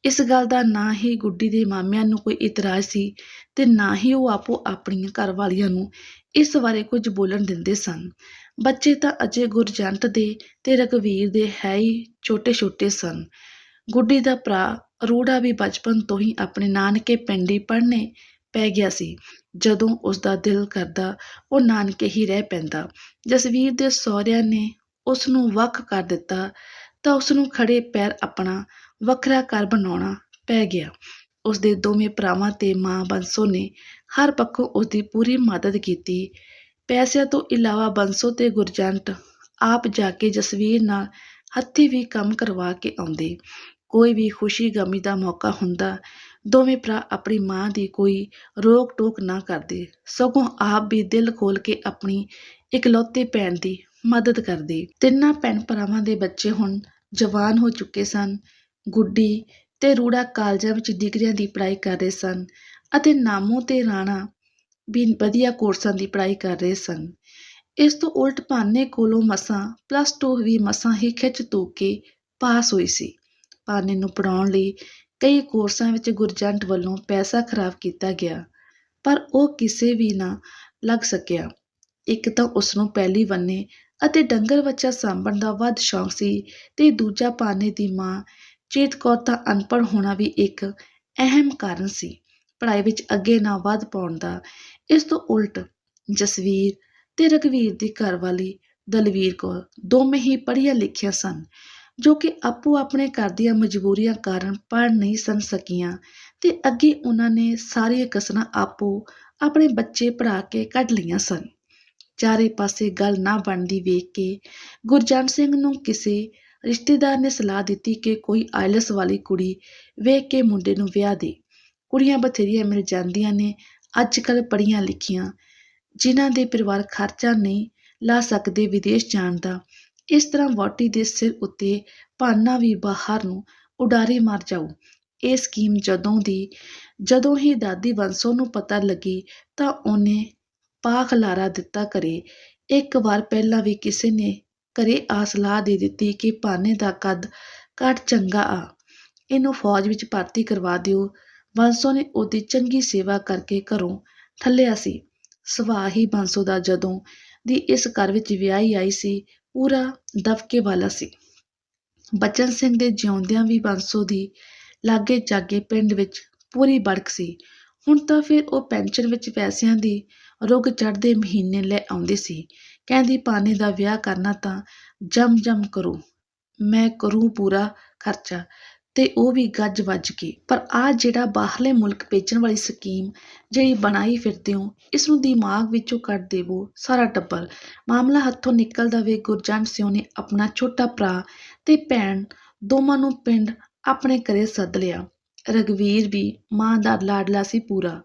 ਇਸ ਗੱਲ ਦਾ ਨਾ ਹੀ ਗੁੱਡੀ ਦੇ ਮਾਮਿਆਂ ਨੂੰ ਕੋਈ ਇਤਰਾਜ਼ ਸੀ ਤੇ ਨਾ ਹੀ ਉਹ ਆਪੋ ਆਪਣੀਆਂ ਘਰਵਾਲੀਆਂ ਨੂੰ ਇਸ ਬਾਰੇ ਕੁਝ ਬੋਲਣ ਦਿੰਦੇ ਸਨ। ਬੱਚੇ ਤਾਂ ਅਜੇ ਗੁਰਜੰਟ ਦੇ ਤੇ ਰਘਵੀਰ ਦੇ ਹੈ ਹੀ ਛੋਟੇ-ਛੋਟੇ ਸਨ। ਗੁੱਡੀ ਦਾ ਭਰਾ ਅਰੋੜਾ ਵੀ ਬਚਪਨ ਤੋਂ ਹੀ ਆਪਣੇ ਨਾਨਕੇ ਪਿੰਡ ਹੀ ਪੜ੍ਹਨੇ ਪੈ ਗਿਆ ਸੀ। ਜਦੋਂ ਉਸ ਦਾ ਦਿਲ ਕਰਦਾ, ਉਹ ਨਾਨਕੇ ਹੀ ਰਹਿ ਪੈਂਦਾ। ਜਸਵੀਰ ਦੇ ਸਹੁਰਿਆਂ ਨੇ ਉਸ ਨੂੰ ਵੱਖ ਕਰ ਦਿੱਤਾ ਤਾਂ ਉਸ ਨੂੰ ਖੜੇ ਪੈਰ ਆਪਣਾ ਵੱਖਰਾ ਘਰ ਬਣਾਉਣਾ ਪੈ ਗਿਆ। ਉਸ ਦੇ ਦੋਵੇਂ ਭਰਾਵਾਂ ਤੇ ਮਾਂ ਬੰਸੋ ਨੇ ਹਰ ਪੱਖੋਂ ਉਸ ਦੀ ਪੂਰੀ ਮਦਦ ਕੀਤੀ। ਪੈਸਿਆਂ ਤੋਂ ਇਲਾਵਾ ਬੰਸੋ ਤੇ ਗੁਰਜੰਟ ਆਪ ਜਾ ਕੇ ਜਸਵੀਰ ਨਾਲ ਹੱਥੀਂ ਵੀ ਕੰਮ ਕਰਵਾ ਕੇ ਆਉਂਦੇ। ਕੋਈ ਵੀ ਖੁਸ਼ੀ ਗਮੀ ਦਾ ਮੌਕਾ ਹੁੰਦਾ ਦੋਵੇਂ ਭਰਾ ਆਪਣੀ ਮਾਂ ਦੀ ਕੋਈ ਰੋਕ ਟੋਕ ਨਾ ਕਰਦੇ। ਸਗੋਂ ਆਪ ਵੀ ਦਿਲ ਖੋਲ ਕੇ ਆਪਣੀ ਇਕਲੌਤੇ ਭੈਣ ਦੀ ਮਦਦ ਕਰਦੇ। ਤਿੰਨਾਂ ਭੈਣ ਭਰਾਵਾਂ ਦੇ ਬੱਚੇ ਹੁਣ ਜਵਾਨ ਹੋ ਚੁੱਕੇ ਸਨ। ਗੁੱਡੀ ਤੇ ਰੂੜਾ ਕਾਲਜਾਂ ਵਿੱਚ ਡਿਗਰੀਆਂ ਦੀ ਪੜ੍ਹਾਈ ਕਰ ਰਹੇ ਸਨ ਅਤੇ ਨਾਮੋ ਤੇ ਰਾਣਾ ਵੀ ਵਧੀਆ ਕੋਰਸਾਂ ਦੀ ਪੜ੍ਹਾਈ ਕਰ ਰਹੇ ਸਨ। ਇਸ ਤੋਂ ਉਲਟ ਭਾਨੇ ਕੋਲੋਂ ਮਸਾਂ, ਪਲੱਸ 2 ਵੀ ਮਸਾਂ ਹੀ ਖਿੱਚ ਤੋ ਕੇ ਪਾਸ ਹੋਈ ਸੀ। ਭਾਨੇ ਨੂੰ ਪੜਾਉਣ ਲਈ ਕਈ ਕੋਰਸਾਂ ਵਿੱਚ ਗੁਰਜੰਟ ਵੱਲੋਂ ਪੈਸਾ ਖਰਾਬ ਕੀਤਾ ਗਿਆ, ਪਰ ਉਹ ਕਿਸੇ ਵੀ ਨਾ ਲੱਗ ਸਕਿਆ। ਇੱਕ ਤਾਂ ਉਸ ਨੂੰ ਪਹਿਲੀ ਬੰਨੇ ਅਤੇ ਡੰਗਰ ਬੱਚਾ ਸਾਂਭਣ ਦਾ ਵੱਧ ਸ਼ੌਂਕ ਸੀ ਤੇ ਦੂਜਾ ਭਾਨੇ ਦੀ ਮਾਂ ਚੇਤ ਕੌਰ ਦਾ ਅਨਪੜ੍ਹ ਹੋਣਾ ਵੀ ਇੱਕ ਅਹਿਮ ਕਾਰਨ ਸੀ। ਪੜ੍ਹਾਈ ਵਿੱਚ ਅੱਗੇ ਨਾ ਵੱਧ ਪਾਉਣ ਦਾ, ਇਸ ਤੋਂ ਉਲਟ ਜਸਵੀਰ ਤੇ ਰਘਵੀਰ ਦੀ ਘਰਵਾਲੀ ਦਲਵੀਰ ਕੌਰ ਦੋਵੇਂ ਹੀ ਪੜ੍ਹੀਆਂ ਲਿਖੀਆਂ ਸਨ। ਜੋ ਕਿ ਆਪੋ ਆਪਣੇ ਘਰ ਦੀਆਂ ਮਜਬੂਰੀਆਂ ਕਾਰਨ ਪੜ੍ਹ ਨਹੀਂ ਸਨ ਸਕੀਆਂ ਤੇ ਅੱਗੇ ਉਹਨਾਂ ਨੇ ਸਾਰੀਆਂ ਕਸਰਾਂ ਆਪੋ ਆਪਣੇ ਬੱਚੇ ਪੜ੍ਹਾ ਕੇ ਕੱਢ ਲਈਆਂ ਸਨ। ਚਾਰੇ ਪਾਸੇ ਗੱਲ ਨਾ ਬਣਦੀ ਵੇਖ ਕੇ ਗੁਰਜੰਟ ਸਿੰਘ ਨੂੰ ਕਿਸੇ ਰਿਸ਼ਤੇਦਾਰ ਨੇ ਸਲਾਹ ਦਿੱਤੀ ਕਿ ਕੋਈ ਆਇਲਸ ਵਾਲੀ ਕੁੜੀ ਵੇਖ ਕੇ ਮੁੰਡੇ ਨੂੰ ਵਿਆਹ ਦੇ। ਕੁੜੀਆਂ ਬਥੇਰੀਆਂ ਮਿਲ ਜਾਂਦੀਆਂ ਨੇ ਅੱਜ ਕੱਲ੍ਹ ਪੜ੍ਹੀਆਂ ਲਿਖੀਆਂ ਜਿਨ੍ਹਾਂ ਦੇ ਪਰਿਵਾਰ ਖਰਚਾ ਨਹੀਂ ਲਾ ਸਕਦੇ ਵਿਦੇਸ਼ ਜਾਣ ਦਾ। ਇਸ ਤਰ੍ਹਾਂ ਵਹੁਟੀ ਦੇ ਸਿਰ ਉੱਤੇ ਭਾਨਾ ਵੀ ਬਾਹਰ ਨੂੰ ਉਡਾਰੀ ਮਾਰ ਜਾਊ। ਇਹ ਸਕੀਮ ਜਦੋਂ ਦੀ, ਜਦੋਂ ਹੀ ਦਾਦੀ ਬੰਸੋ ਨੂੰ ਪਤਾ ਲੱਗੀ ਤਾਂ ਉਹਨੇ ਪਾ ਖਲਾਰਾ ਦਿੱਤਾ ਕਰੇ ਇੱਕ ਵਾਰ ਪਹਿਲਾਂ ਵੀ ਕਿਸੇ ਨੇ ਘਰੇ ਆ ਸਲਾਹ ਦੇ ਦਿੱਤੀ ਕਿ ਭਾਨੇ ਦਾ ਕੱਦ ਘੱਟ ਚੰਗਾ ਆ। ਇਹਨੂੰ ਫੌਜ ਵਿੱਚ ਭਰਤੀ ਕਰਵਾ ਦਿਓ। ਬੰਸੋ ਨੇ ਉਹਦੀ ਚੰਗੀ ਸੇਵਾ ਕਰਕੇ ਘਰੋਂ ਠੱਲਿਆ ਸੀ। ਸੁਭਾਅ ਹੀ ਬੰਸੋ ਦਾ ਜਦੋਂ ਦੀ ਇਸ ਘਰ ਵਿੱਚ ਵਿਆਹੀ ਆਈ ਸੀ ਪੂਰਾ ਦਬਕੇ ਵਾਲਾ ਸੀ। ਬਚਨ ਸਿੰਘ ਦੇ ਜਿਉਂਦਿਆਂ ਵੀ ਬੰਸੋ ਦੀ ਲਾਗੇ ਜਾਗੇ ਪਿੰਡ ਵਿੱਚ ਪੂਰੀ ਬੜਕ ਸੀ। ਹੁਣ ਤਾਂ ਫਿਰ ਉਹ ਪੈਨਸ਼ਨ ਵਿੱਚ ਪੈਸਿਆਂ ਦੀ ਰੁੱਗ ਚੜ੍ਹਦੇ ਮਹੀਨੇ ਲੈ ਆਉਂਦੀ ਸੀ। ਕਹਿੰਦੀ, ਪਾਣੀ ਦਾ ਵਿਆਹ ਕਰਨਾ ਤਾਂ ਜਮ ਜਮ ਕਰੋ। ਮੈਂ ਕਰੂੰ ਪੂਰਾ ਖਰਚਾ। ਤੇ ਉਹ ਵੀ ਗੱਜ ਵੱਜ ਕੇ। ਪਰ ਆਹ ਜਿਹੜਾ ਬਾਹਰਲੇ ਮੁਲਕ ਭੇਜਣ ਵਾਲੀ ਸਕੀਮ ਜਿਹੜੀ ਬਣਾਈ ਫਿਰਦੇ ਹੋ ਇਸ ਨੂੰ ਦਿਮਾਗ ਵਿੱਚੋਂ ਕੱਢ ਦੇਵੋ, ਸਾਰਾ ਟੱਬਰ। ਮਾਮਲਾ ਹੱਥੋਂ ਨਿਕਲਦਾ ਵੇ, ਗੁਰਜੰਟ ਸਿੰਘ ਨੇ ਆਪਣਾ ਛੋਟਾ ਭਰਾ ਤੇ ਭੈਣ ਦੋਵਾਂ ਨੂੰ ਪਿੰਡ ਆਪਣੇ ਘਰੇ ਸੱਦ ਲਿਆ। ਰਘਵੀਰ ਵੀ ਮਾਂ ਦਾ ਲਾਡਲਾ ਸੀ ਪੂਰਾ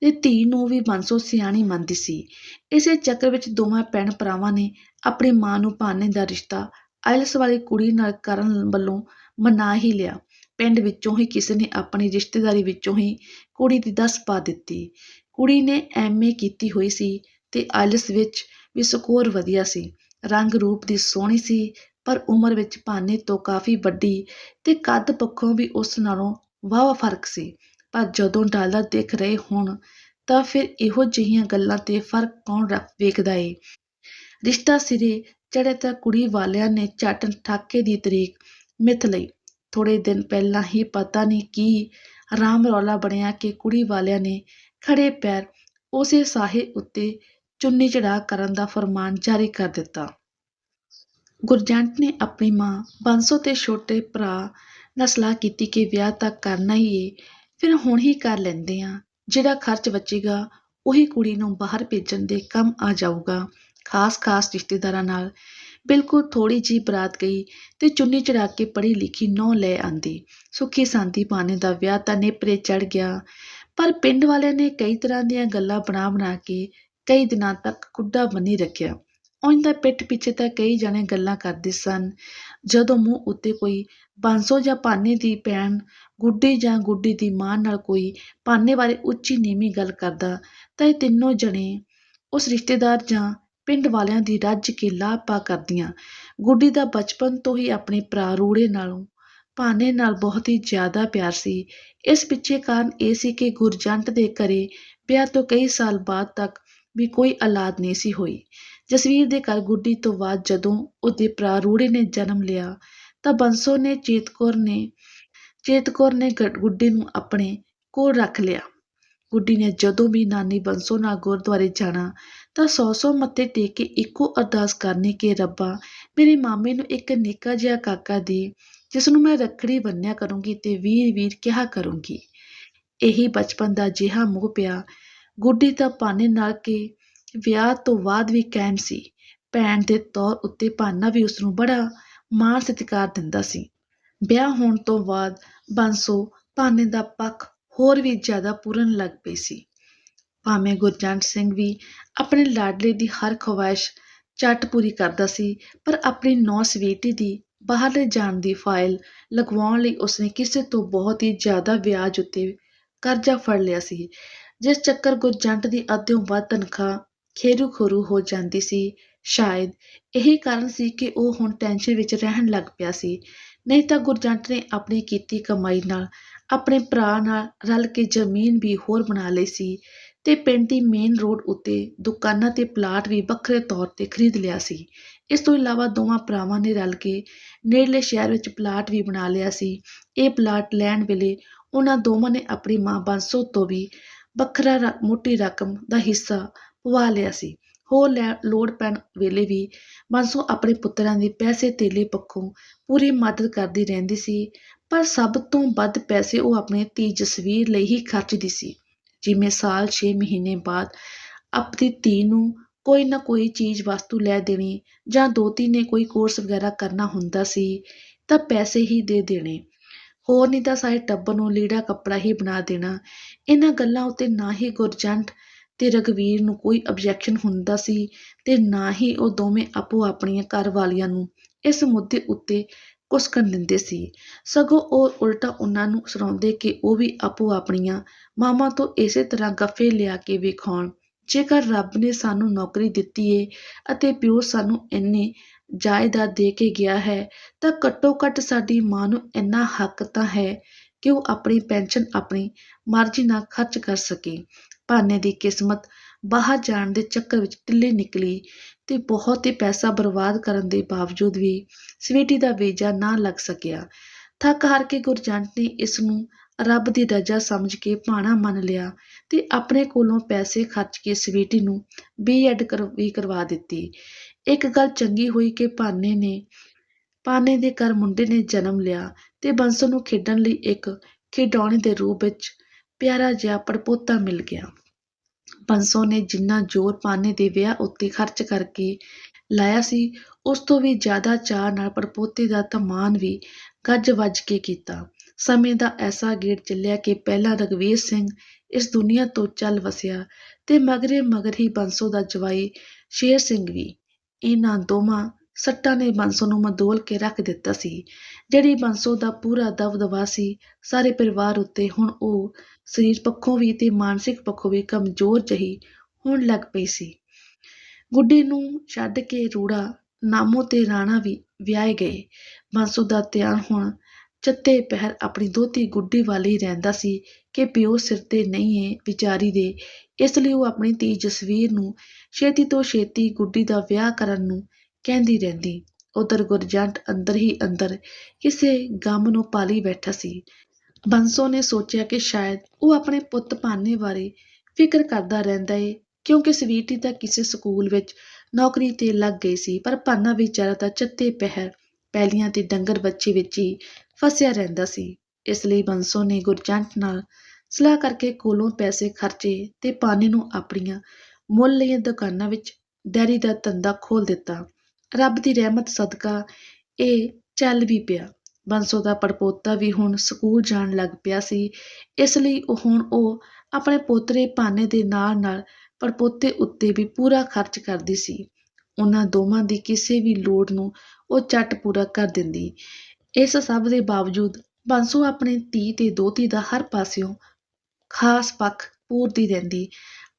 ਤੇ ਧੀ ਨੂੰ ਵੀ ਬੰਸੋ ਸਿਆਣੀ ਮੰਨਦੀ ਸੀ। ਇਸੇ ਚੱਕਰ ਵਿੱਚ ਦੋਵਾਂ ਭੈਣ ਭਰਾਵਾਂ ਨੇ ਆਪਣੀ ਮਾਂ ਨੂੰ ਭਾਨੇ ਦਾ ਰਿਸ਼ਤਾ ਆਇਲਸ ਵਾਲੀ ਕੁੜੀ ਨਾਲ ਕਰਨ ਵੱਲੋਂ ਮਨਾ ਹੀ ਲਿਆ। ਪਿੰਡ ਵਿੱਚੋਂ ਹੀ ਕਿਸੇ ਨੇ ਆਪਣੀ ਰਿਸ਼ਤੇਦਾਰੀ ਵਿੱਚੋਂ ਹੀ ਕੁੜੀ ਦੀ ਦੱਸ ਪਾ ਦਿੱਤੀ। ਕੁੜੀ ਨੇ ਐਮਏ ਕੀਤੀ ਹੋਈ ਸੀ ਤੇ ਆਇਲਸ ਵਿੱਚ ਵੀ ਸਕੋਰ ਵਧੀਆ ਸੀ। ਰੰਗ ਰੂਪ ਦੀ ਸੋਹਣੀ ਸੀ, ਪਰ ਉਮਰ ਵਿੱਚ ਭਾਨੇ ਤੋਂ ਕਾਫੀ ਵੱਡੀ ਤੇ ਕੱਦ ਪੱਖੋਂ ਵੀ ਉਸ ਨਾਲੋਂ ਵਾਹਵਾ ਫ਼ਰਕ ਸੀ। ਪਰ ਜਦੋਂ ਡਾਲਰ ਦੇਖ ਰਹੇ ਹੋਣ, ਤਾਂ ਫਿਰ ਇਹੋ ਜਿਹੀਆਂ ਗੱਲਾਂ ਤੇ ਫ਼ਰਕ ਕੌਣ ਰੱਖ ਵੇਖਦਾ ਏ? ਰਿਸ਼ਤਾ ਸਿਰੇ ਚੜੇ ਤਾਂ ਕੁੜੀ ਵਾਲਿਆਂ ਨੇ ਝੱਟ ਠਾਕੇ ਦੀ ਤਰੀਕ ਮਿੱਥ ਲਈ। ਥੋੜੇ ਦਿਨ ਪਹਿਲਾਂ ਹੀ ਪਤਾ ਨਹੀਂ ਕੀ ਰਾਮ ਰੌਲਾ ਬਣਿਆ ਕਿ ਕੁੜੀ ਵਾਲਿਆਂ ਨੇ ਖੜੇ ਪੈਰ ਉਸੇ ਸਾਹੇ ਉੱਤੇ ਚੁੰਨੀ ਚੜਾ ਕਰਨ ਦਾ ਫਰਮਾਨ ਜਾਰੀ ਕਰ ਦਿੱਤਾ। ਗੁਰਜੰਟ ਨੇ ਆਪਣੀ ਮਾਂ ਬੰਸੋ ਤੇ ਛੋਟੇ ਭਰਾ ਨਾਲ ਸਲਾਹ ਕੀਤੀ ਕਿ ਵਿਆਹ ਤਾਂ ਕਰਨਾ ਹੀ ਏ, ਫਿਰ ਹੁਣ ਹੀ ਕਰ ਲੈਂਦੇ ਆ। ਜਿਹੜਾ ਖਰਚ ਬਚੇਗਾ, ਉਹੀ ਕੁੜੀ ਨੂੰ ਬਾਹਰ ਭੇਜਣ ਦੇ ਕੰਮ ਆ ਜਾਊਗਾ, ਖਾਸ-ਖਾਸ ਰਿਸ਼ਤੇਦਾਰਾਂ ਨਾਲ ਬਿਲਕੁਲ ਥੋੜੀ ਜੀ ਬਰਾਤ ਗਈ ਤੇ ਚੁੰਨੀ ਚੜਾ ਕੇ ਪੜ੍ਹੀ ਲਿਖੀ ਨੌ ਲੈ ਆਂਦੀ। ਸੁੱਖੀ ਸਾਂਦੀ ਪਾਣੇ ਦਾ ਵਿਆਹ ਤਾਂ ਨੇਪਰੇ ਚੜ ਗਿਆ, ਪਰ ਪਿੰਡ ਵਾਲਿਆਂ ਨੇ ਕਈ ਤਰ੍ਹਾਂ ਦੀਆਂ ਗੱਲਾਂ ਬਣਾ ਬਣਾ ਕੇ ਕਈ ਦਿਨਾਂ ਤੱਕ ਕੁੱਡਾ ਬੰਨੀ ਰੱਖਿਆ। ਉਹਨਾਂ ਦਾ ਪਿੱਠ ਪਿੱਛੇ ਤਾਂ ਕਈ ਜਣੇ ਗੱਲਾਂ ਕਰਦੇ ਸਨ। ਜਦੋਂ ਮੂੰਹ ਉੱਤੇ ਕੋਈ ਬਾਂਸੋ ਜਾਂ ਪਾਨੇ ਦੀ ਭੈਣ, ਗੁੱਡੀ ਜਾਂ ਗੁੱਡੀ ਦੀ ਮਾਂ ਨਾਲ ਕੋਈ ਪਾਨੇ ਬਾਰੇ ਉੱਚੀ ਨੀਵੀਂ ਗੱਲ ਕਰਦਾ, ਤਾਂ ਇਹ ਤਿੰਨੋਂ ਜਣੇ ਉਸ ਰਿਸ਼ਤੇਦਾਰ ਜਾਂ ਪਿੰਡ ਵਾਲਿਆਂ ਦੀ ਰੱਜ ਕੇ ਲਾਹ ਪਾ ਕਰਦੀਆਂ। ਗੁੱਡੀ ਦਾ ਬਚਪਨ ਤੋਂ ਹੀ ਆਪਣੇ ਭਰਾ ਰੂੜੇ ਨਾਲੋਂ, ਭਾਨੇ ਨਾਲ ਬਹੁਤ ਹੀ ਜ਼ਿਆਦਾ ਪਿਆਰ ਸੀ। ਇਸ ਪਿੱਛੇ ਕਾਰਨ ਇਹ ਸੀ ਕਿ ਗੁਰਜੰਟ ਦੇ ਘਰੇ ਵਿਆਹ ਤੋਂ ਕਈ ਸਾਲ ਬਾਅਦ ਤੱਕ ਵੀ ਕੋਈ ਔਲਾਦ ਨਹੀਂ ਸੀ ਹੋਈ। ਜਸਵੀਰ ਦੇ ਘਰ ਗੁੱਡੀ ਤੋਂ ਬਾਅਦ ਜਦੋਂ ਉਹਦੇ ਭਰਾ ਰੂੜੇ ਨੇ ਜਨਮ ਲਿਆ, ਤਾਂ ਬੰਸੋ ਨੇ ਚੇਤਕੌਰ ਨੇ ਚੇਤਕੌਰ ਨੇ ਗੁੱਡੀ ਨੂੰ ਆਪਣੇ ਕੋਲ ਰੱਖ ਲਿਆ। ਗੁੱਡੀ ਨੇ ਜਦੋਂ ਵੀ ਨਾਨੀ ਬੰਸੋ ਨਾਲ ਗੁਰਦੁਆਰੇ ਜਾਣਾ, ਤਾਂ ਸੌ ਸੌ ਮੱਥੇ ਟੇਕ ਕੇ ਇੱਕੋ ਅਰਦਾਸ ਕਰਨੀ ਕਿ ਰੱਬਾ, ਮੇਰੇ ਮਾਮੇ ਨੂੰ ਇੱਕ ਨਿੱਕਾ ਜਿਹਾ ਕਾਕਾ ਦੇ, ਜਿਸ ਨੂੰ ਮੈਂ ਰੱਖੜੀ ਬੰਨਿਆ ਕਰੂੰਗੀ ਤੇ ਵੀਰ ਵੀਰ ਕਿਹਾ ਕਰੂੰਗੀ। ਇਹੀ ਬਚਪਨ ਦਾ ਜਿਹਾ ਮੋਹ ਪਿਆ। ਗੁੱਡੀ ਤਾਂ ਪਾਨੇ ਨਾਲ ਕੇ ਵਿਆਹ ਤੋਂ ਬਾਅਦ ਵੀ ਕਾਇਮ ਸੀ। ਭੈਣ ਦੇ ਤੌਰ ਉੱਤੇ ਪਾਨਾ ਵੀ ਉਸ ਨੂੰ ਬੜਾ ਮਾਣ ਸਤਿਕਾਰ ਦਿੰਦਾ ਸੀ। ਵਿਆਹ ਹੋਣ ਤੋਂ ਬਾਅਦ ਬਾਂਸੋ ਪਾਨੇ ਦਾ ਪੱਖ ਹੋਰ ਵੀ ਜ਼ਿਆਦਾ ਪੂਰਨ ਲੱਗ ਪਈ ਸੀ। ਭਾਵੇਂ ਗੁਰਜੰਟ ਸਿੰਘ ਵੀ ਆਪਣੇ ਲਾਡਲੇ ਦੀ ਹਰ ਖਵਾਇਸ਼ ਝੱਟ ਪੂਰੀ ਕਰਦਾ ਸੀ, ਪਰ ਆਪਣੀ ਨੌ ਸਵੀਟੀ ਦੀ ਬਾਹਰਲੇ ਜਾਣ ਦੀ ਫਾਈਲ ਲਗਵਾਉਣ ਲਈ ਉਸਨੇ ਕਿਸੇ ਤੋਂ ਬਹੁਤ ਹੀ ਜ਼ਿਆਦਾ ਵਿਆਜ ਉੱਤੇ ਕਰਜ਼ਾ ਫੜ ਲਿਆ ਸੀ, ਜਿਸ ਚੱਕਰ ਗੁਰਜੰਟ ਦੀ ਅੱਧਿਓਂ ਵੱਧ ਤਨਖਾਹ ਖੇਰੂ ਖਰੂ ਹੋ ਜਾਂਦੀ ਸੀ। ਸ਼ਾਇਦ ਇਹੀ ਕਾਰਨ ਸੀ ਕਿ ਉਹ ਹੁਣ ਟੈਨਸ਼ਨ ਵਿੱਚ ਰਹਿਣ ਲੱਗ ਪਿਆ ਸੀ, ਨਹੀਂ ਤਾਂ ਗੁਰਜੰਟ ਨੇ ਆਪਣੀ ਕੀਤੀ ਕਮਾਈ ਨਾਲ ਆਪਣੇ ਭਰਾ ਨਾਲ ਰਲ ਕੇ ਜ਼ਮੀਨ ਵੀ ਹੋਰ ਬਣਾ ਲਈ ਸੀ ਤੇ ਪਿੰਡ ਦੀ ਮੇਨ ਰੋਡ ਉੱਤੇ ਦੁਕਾਨਾਂ ਤੇ ਪਲਾਟ ਵੀ ਵੱਖਰੇ ਤੌਰ ਤੇ ਖਰੀਦ ਲਿਆ ਸੀ। ਇਸ ਤੋਂ ਇਲਾਵਾ ਦੋਵਾਂ ਭਰਾਵਾਂ ਨੇ ਰਲ ਕੇ ਨੇੜਲੇ ਸ਼ਹਿਰ ਵਿੱਚ ਪਲਾਟ ਵੀ ਬਣਾ ਲਿਆ ਸੀ। ਇਹ ਪਲਾਟ ਲੈਣ ਵੇਲੇ ਉਹਨਾਂ ਦੋਵਾਂ ਨੇ ਆਪਣੀ ਮਾਂ ਬਾਂਸੋ ਤੋਂ ਵੀ ਵੱਖਰਾ ਰ- ਮੋਟੀ ਰਕਮ ਦਾ ਹਿੱਸਾ ਪਵਾ ਲਿਆ ਸੀ। ਹੋਰ ਲੈ- ਲੋੜ ਪੈਣ ਵੇਲੇ ਵੀ ਬਾਂਸੋ ਆਪਣੇ ਪੁੱਤਰਾਂ ਦੀ ਪੈਸੇ ਤੇਲੇ ਪੱਖੋਂ ਪੂਰੀ ਮਦਦ ਕਰਦੀ ਰਹਿੰਦੀ ਸੀ। ਪਰ ਸਭ ਤੋਂ ਵੱਧ ਪੈਸੇ ਉਹ ਆਪਣੇ ਧੀ ਜਸਵੀਰ ਲਈ ਹੀ ਖਰਚਦੀ ਸੀ। ਜਿਵੇਂ ਸਾਲ 6 ਮਹੀਨੇ ਬਾਅਦ ਆਪਣੀ ਧੀ ਨੂੰ ਕੋਈ ਨਾ ਕੋਈ ਚੀਜ਼ ਵਸਤੂ ਲੈ ਦੇਣੀ ਜਾਂ ਦੋਤੀ ਨੇ ਕੋਈ ਕੋਰਸ ਵਗੈਰਾ ਕਰਨਾ ਹੁੰਦਾ ਸੀ ਤਾਂ ਪੈਸੇ ਹੀ ਦੇ ਦੇਣੇ। ਹੋਰ ਨਹੀਂ ਤਾਂ ਸਾਰੇ ਟੱਬਰ ਨੂੰ ਲੀੜਾ ਕੱਪੜਾ ਹੀ ਬਣਾ ਦੇਣਾ। ਇਹਨਾਂ ਗੱਲਾਂ ਉੱਤੇ ਨਾ ਹੀ ਗੁਰਜੰਟ ਤੇ ਰਘਵੀਰ ਨੂੰ ਕੋਈ ਆਬਜੈਕਸ਼ਨ ਹੁੰਦਾ ਸੀ ਤੇ ਨਾ ਹੀ ਉਹ ਦੋਵੇਂ ਆਪੋ ਆਪਣੀਆਂ ਘਰ ਵਾਲੀਆਂ ਨੂੰ ਇਸ ਮੁੱਦੇ ਉੱਤੇ ਕੁਸਕਣ ਦਿੰਦੇ ਸੀ। ਸਗੋਂ ਉਹ ਉਲਟਾ ਉਹਨਾਂ ਨੂੰ ਸੁਣਾਉਂਦੇ ਕਿ ਉਹ ਵੀ ਆਪੋ ਆਪਣੀਆਂ ਮਾਮਾ ਤੋਂ ਇਸੇ ਤਰ੍ਹਾਂ ਗੱਫੇ ਲਿਆ ਕੇ ਵਿਖਾਉਣ। ਜੇਕਰ ਰੱਬ ਨੇ ਸਾਨੂੰ ਨੌਕਰੀ ਦਿੱਤੀ ਏ ਅਤੇ ਪਿਓ ਸਾਨੂੰ ਇੰਨੇ ਜਾਇਦਾਦ ਦੇ ਕੇ ਗਿਆ ਹੈ, ਤਾਂ ਘੱਟੋ ਘੱਟ ਸਾਡੀ ਮਾਂ ਨੂੰ ਇੰਨਾ ਹੱਕ ਤਾਂ ਹੈ ਕਿ ਉਹ ਆਪਣੀ ਪੈਨਸ਼ਨ ਆਪਣੀ ਮਰਜ਼ੀ ਨਾਲ ਖਰਚ ਕਰ ਸਕੇ। ਭਾਨੇ ਦੀ ਕਿਸਮਤ ਬਾਹਰ ਜਾਣ ਦੇ ਚੱਕਰ ਵਿੱਚ ਢਿੱਲੀ ਨਿਕਲੀ ਤੇ ਬਹੁਤ ਹੀ ਪੈਸਾ ਬਰਬਾਦ ਕਰਨ ਦੇ ਬਾਵਜੂਦ ਵੀ ਸਵੀਟੀ ਦਾ ਵੀਜ਼ਾ ਨਾ ਲੱਗ ਸਕਿਆ। ਥੱਕ ਹਾਰ ਕੇ ਗੁਰਜੰਟ ਨੇ ਇਸ ਨੂੰ ਰੱਬ ਦੀ ਰਜ਼ਾ ਸਮਝ ਕੇ ਭਾਣਾ ਮੰਨ ਲਿਆ ਤੇ ਆਪਣੇ ਕੋਲੋਂ ਪੈਸੇ ਖਰਚ ਕੇ ਸਵੀਟੀ ਨੂੰ ਬੀਐਡ ਕਰ ਵੀ ਕਰਵਾ ਦਿੱਤੀ। ਇੱਕ ਗੱਲ ਚੰਗੀ ਹੋਈ ਕਿ ਭਾਨੇ ਨੇ, ਭਾਨੇ ਦੇ ਘਰ ਮੁੰਡੇ ਨੇ ਜਨਮ ਲਿਆ ਤੇ ਬੰਸੋ ਨੂੰ ਖੇਡਣ ਲਈ ਇੱਕ ਖਿਡੌਣੇ ਦੇ ਰੂਪ ਵਿੱਚ ਪਿਆਰਾ ਜਿਹਾ ਪੜਪੋਤਾ ਮਿਲ ਗਿਆ। ਬੰਸੋ ਨੇ ਜਿੰਨਾ ਜ਼ੋਰ ਪਾਨੇ ਦੇ ਵਿਆਹ ਉੱਤੇ ਖਰਚ ਕਰਕੇ ਲਾਇਆ ਸੀ, ਉਸ ਤੋਂ ਵੀ ਜ਼ਿਆਦਾ ਚਾਅ ਨਾਲ ਪੜਪੋਤੇ ਦਾ ਧਮਾਨ ਵੀ ਗੱਜ ਵੱਜ ਕੇ ਕੀਤਾ। ਸਮੇਂ ਦਾ ਐਸਾ ਗੇੜ ਚੱਲਿਆ ਕਿ ਪਹਿਲਾਂ ਰਘਵੀਰ ਸਿੰਘ ਇਸ ਦੁਨੀਆ ਤੋਂ ਚੱਲ ਵਸਿਆ ਤੇ ਮਗਰੇ ਮਗਰ ਹੀ ਬੰਸੋ ਦਾ ਜਵਾਈ ਸ਼ੇਰ ਸਿੰਘ ਵੀ। ਇਹਨਾਂ ਦੋਵਾਂ ਸੱਟਾਂ ਨੇ ਬੰਸੋ ਨੂੰ ਮਦੋਲ ਕੇ ਰੱਖ ਦਿੱਤਾ ਸੀ। ਜਿਹੜੀ ਬੰਸੋ ਦਾ ਪੂਰਾ ਦਬਦਬਾ ਸੀ, ਸਾਰੇ ਪਰਿਵਾਰ ਉੱਤੇ ਹੁਣ ਉਹ ਸਰੀਰ ਪੱਖੋਂ ਵੀ ਤੇ ਮਾਨਸਿਕ ਪੱਖੋਂ ਵੀ ਕਮਜ਼ੋਰ ਜਹੀ ਹੋਣ ਲੱਗ ਪਈ ਸੀ। ਗੁੱਡੀ ਨੂੰ ਛੱਡ ਕੇ ਰੂੜਾ, ਨਾਮੋ ਤੇ ਰਾਣਾ ਵੀ ਵਿਆਹੇ ਗਏ। ਬੰਸੋ ਦਾ ਧਿਆਨ ਹੁਣ ਚੱਤੇ ਪਹਿਰ ਆਪਣੀ ਦੋਤੀ ਗੁੱਡੀ ਵਾਲੀ ਰਹਿੰਦਾ ਸੀ ਕਿ ਪਿਓ ਸਿਰ ਤੇ ਨਹੀਂ ਏ ਵਿਚਾਰੀ ਦੇ। ਇਸ ਲਈ ਉਹ ਆਪਣੀ ਧੀ ਜਸਵੀਰ ਨੂੰ ਛੇਤੀ ਤੋਂ ਛੇਤੀ ਗੁੱਡੀ ਦਾ ਵਿਆਹ ਕਰਨ ਨੂੰ ਕਹਿੰਦੀ ਰਹਿੰਦੀ। ਉਧਰ ਗੁਰਜੰਟ ਅੰਦਰ ਹੀ ਅੰਦਰ ਕਿਸੇ ਗਮ ਨੂੰ ਪਾਲੀ ਬੈਠਾ ਸੀ। ਬੰਸੋ ਨੇ ਸੋਚਿਆ ਕਿ ਸ਼ਾਇਦ ਉਹ ਆਪਣੇ ਪੁੱਤ ਭਾਨੇ ਬਾਰੇ ਫਿਕਰ ਕਰਦਾ ਰਹਿੰਦਾ ਏ, ਕਿਉਂਕਿ ਸਵੀਟੀ ਤਾਂ ਕਿਸੇ ਸਕੂਲ ਵਿੱਚ ਨੌਕਰੀ ਤੇ ਲੱਗ ਗਈ ਸੀ, ਪਰ ਭਾਨਾ ਵਿਚਾਰਾ ਤਾਂ ਚੱਤੇ ਪਹਿਰ ਪੈਲੀਆਂ ਤੇ ਡੰਗਰ ਬੱਚੇ ਵਿੱਚ ਹੀ ਫਸਿਆ ਰਹਿੰਦਾ ਸੀ। ਇਸ ਲਈ ਬੰਸੋ ਨੇ ਗੁਰਜੰਟ ਨਾਲ ਸਲਾਹ ਕਰਕੇ ਕੋਲੋਂ ਪੈਸੇ ਖਰਚੇ ਤੇ ਪਾਨੇ ਨੂੰ ਆਪਣੀਆਂ ਮੁੱਲ ਲਈਆਂ ਦੁਕਾਨਾਂ ਵਿੱਚ ਡੈਰੀ ਦਾ ਧੰਦਾ ਖੋਲ ਦਿੱਤਾ। ਰੱਬ ਦੀ ਰਹਿਮਤ ਸਦਕਾ ਇਹ ਚੱਲ ਵੀ ਪਿਆ। ਬੰਸੋ ਦਾ ਪੜਪੋਤਾ ਵੀ ਹੁਣ ਸਕੂਲ ਜਾਣ ਲੱਗ ਪਿਆ ਸੀ। ਇਸ ਲਈ ਉਹ ਹੁਣ ਉਹ ਆਪਣੇ ਪੋਤਰੇ ਪਾਨੇ ਦੇ ਨਾਲ ਨਾਲ ਪੜਪੋਤੇ ਉੱਤੇ ਵੀ ਪੂਰਾ ਖਰਚ ਕਰਦੀ ਸੀ। ਉਹਨਾਂ ਦੋਵਾਂ ਦੀ ਕਿਸੇ ਵੀ ਲੋੜ ਨੂੰ ਉਹ ਝੱਟ ਪੂਰਾ ਕਰ ਦਿੰਦੀ। ਇਸ ਸਭ ਦੇ ਬਾਵਜੂਦ ਬੰਸੋ ਆਪਣੇ ਧੀ ਤੇ ਦੋਤੀ ਦਾ ਹਰ ਪਾਸਿਓਂ ਖਾਸ ਪੱਖ ਪੂਰਦੀ ਰਹਿੰਦੀ।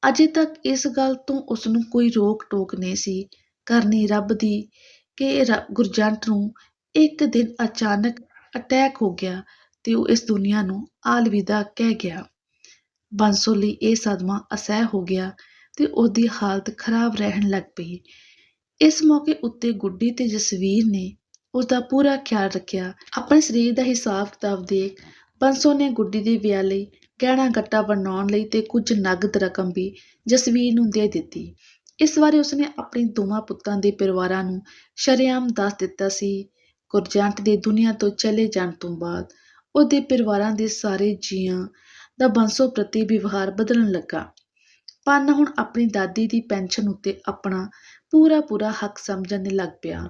ਅਜੇ ਤੱਕ ਇਸ ਗੱਲ ਤੋਂ ਉਸ ਨੂੰ ਕੋਈ ਰੋਕ ਟੋਕ ਨਹੀਂ ਸੀ। ਕਰਨੀ ਰੱਬ ਦੀ ਕਿ ਰ- ਗੁਰਜੰਟ ਨੂੰ ਇੱਕ ਦਿਨ ਅਚਾਨਕ ਅਟੈਕ ਹੋ ਗਿਆ ਤੇ ਉਹ ਇਸ ਦੁਨੀਆ ਨੂੰ ਆਲਵਿਦਾ ਕਹਿ ਗਿਆ। ਬੰਸੋ ਲਈ ਇਹ ਸਦਮਾ ਅਸਹਿ ਹੋ ਗਿਆ ਤੇ ਉਹਦੀ ਹਾਲਤ ਖਰਾਬ ਰਹਿਣ ਲੱਗ ਪਈ। ਇਸ ਮੌਕੇ ਉੱਤੇ ਗੁੱਡੀ ਤੇ ਜਸਵੀਰ ਨੇ ਉਸ ਦਾ ਪੂਰਾ ਖਿਆਲ ਰੱਖਿਆ। ਆਪਣੇ ਸਰੀਰ ਦਾ ਹਿਸਾਬ ਕਿਤਾਬ ਦੇਖ ਬੰਸੋ ਨੇ ਗੁੱਡੀ ਦੇ ਵਿਆਹ ਲਈ ਗਹਿਣਾ ਗੱਟਾ ਬਣਾਉਣ ਲਈ ਤੇ ਕੁਝ ਨਗਦ ਰਕਮ ਵੀ ਜਸਵੀਰ ਨੂੰ ਦੇ ਦਿੱਤੀ। ਇਸ ਬਾਰੇ ਉਸਨੇ ਆਪਣੇ ਦੋਵਾਂ ਪੁੱਤਾਂ ਦੇ ਪਰਿਵਾਰਾਂ ਨੂੰ ਸ਼ਰੇਆਮ ਦੱਸ ਦਿੱਤਾ ਸੀ ਗੁਰਜੰਟ ਦੇ ਦੁਨੀਆ ਤੋਂ ਚਲੇ ਜਾਣ ਤੋਂ ਬਾਅਦ ਉਹਦੇ ਪਰਿਵਾਰਾਂ ਦੇ ਸਾਰੇ ਜੀਆਂ ਦਾ ਬੰਸੋ ਪ੍ਰਤੀ ਵਿਵਹਾਰ ਬਦਲਣ ਲੱਗਾ। ਪਾਨਾ ਹੁਣ ਆਪਣੀ ਦਾਦੀ ਦੀ ਪੈਨਸ਼ਨ ਉੱਤੇ ਆਪਣਾ ਪੂਰਾ ਪੂਰਾ ਹੱਕ ਸਮਝਣ ਲੱਗ ਪਿਆ।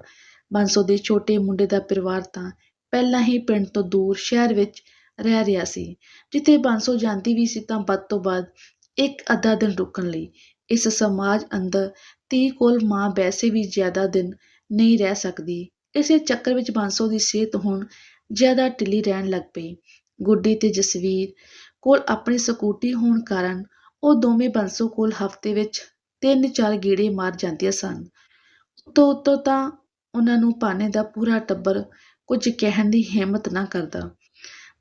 ਬੰਸੋ ਦੇ ਛੋਟੇ ਮੁੰਡੇ ਦਾ ਪਰਿਵਾਰ ਤਾਂ ਪਹਿਲਾਂ ਹੀ ਪਿੰਡ ਤੋਂ ਦੂਰ ਸ਼ਹਿਰ ਵਿੱਚ ਰਹਿ ਰਿਹਾ ਸੀ, ਜਿੱਥੇ ਬੰਸੋ ਜਾਂਦੀ ਵੀ ਸੀ ਤਾਂ ਵੱਧ ਤੋਂ ਵੱਧ ਇੱਕ ਅੱਧਾ ਦਿਨ ਰੁਕਣ ਲਈ। ਇਸ ਸਮਾਜ ਅੰਦਰ ਧੀ ਕੋਲ ਮਾਂ ਵੈਸੇ ਵੀ ਜ਼ਿਆਦਾ ਦਿਨ ਨਹੀਂ ਰਹਿ ਸਕਦੀ। ਇਸੇ ਚੱਕਰ ਵਿੱਚ ਬਾਂਸੋ ਦੀ ਸਿਹਤ ਹੁਣ ਜ਼ਿਆਦਾ ਢਿੱਲੀ ਰਹਿਣ ਲੱਗ ਪਈ। ਗੁੱਡੀ ਤੇ ਜਸਵੀਰ ਕੋਲ ਆਪਣੀ ਸਕੂਟੀ ਹੋਣ ਕਾਰਨ ਉਹ ਦੋਵੇਂ ਬਾਂਸੋ ਕੋਲ ਹਫ਼ਤੇ ਵਿੱਚ ਤਿੰਨ ਚਾਰ ਗੇੜੇ ਮਾਰ ਜਾਂਦੀਆਂ ਸਨ। ਉਤੋਂ ਉਤੋਂ ਤਾਂ ਉਹਨਾਂ ਨੂੰ ਪਾਣੇ ਦਾ ਪੂਰਾ ਟੱਬਰ ਕੁਝ ਕਹਿਣ ਦੀ ਹਿੰਮਤ ਨਾ ਕਰਦਾ।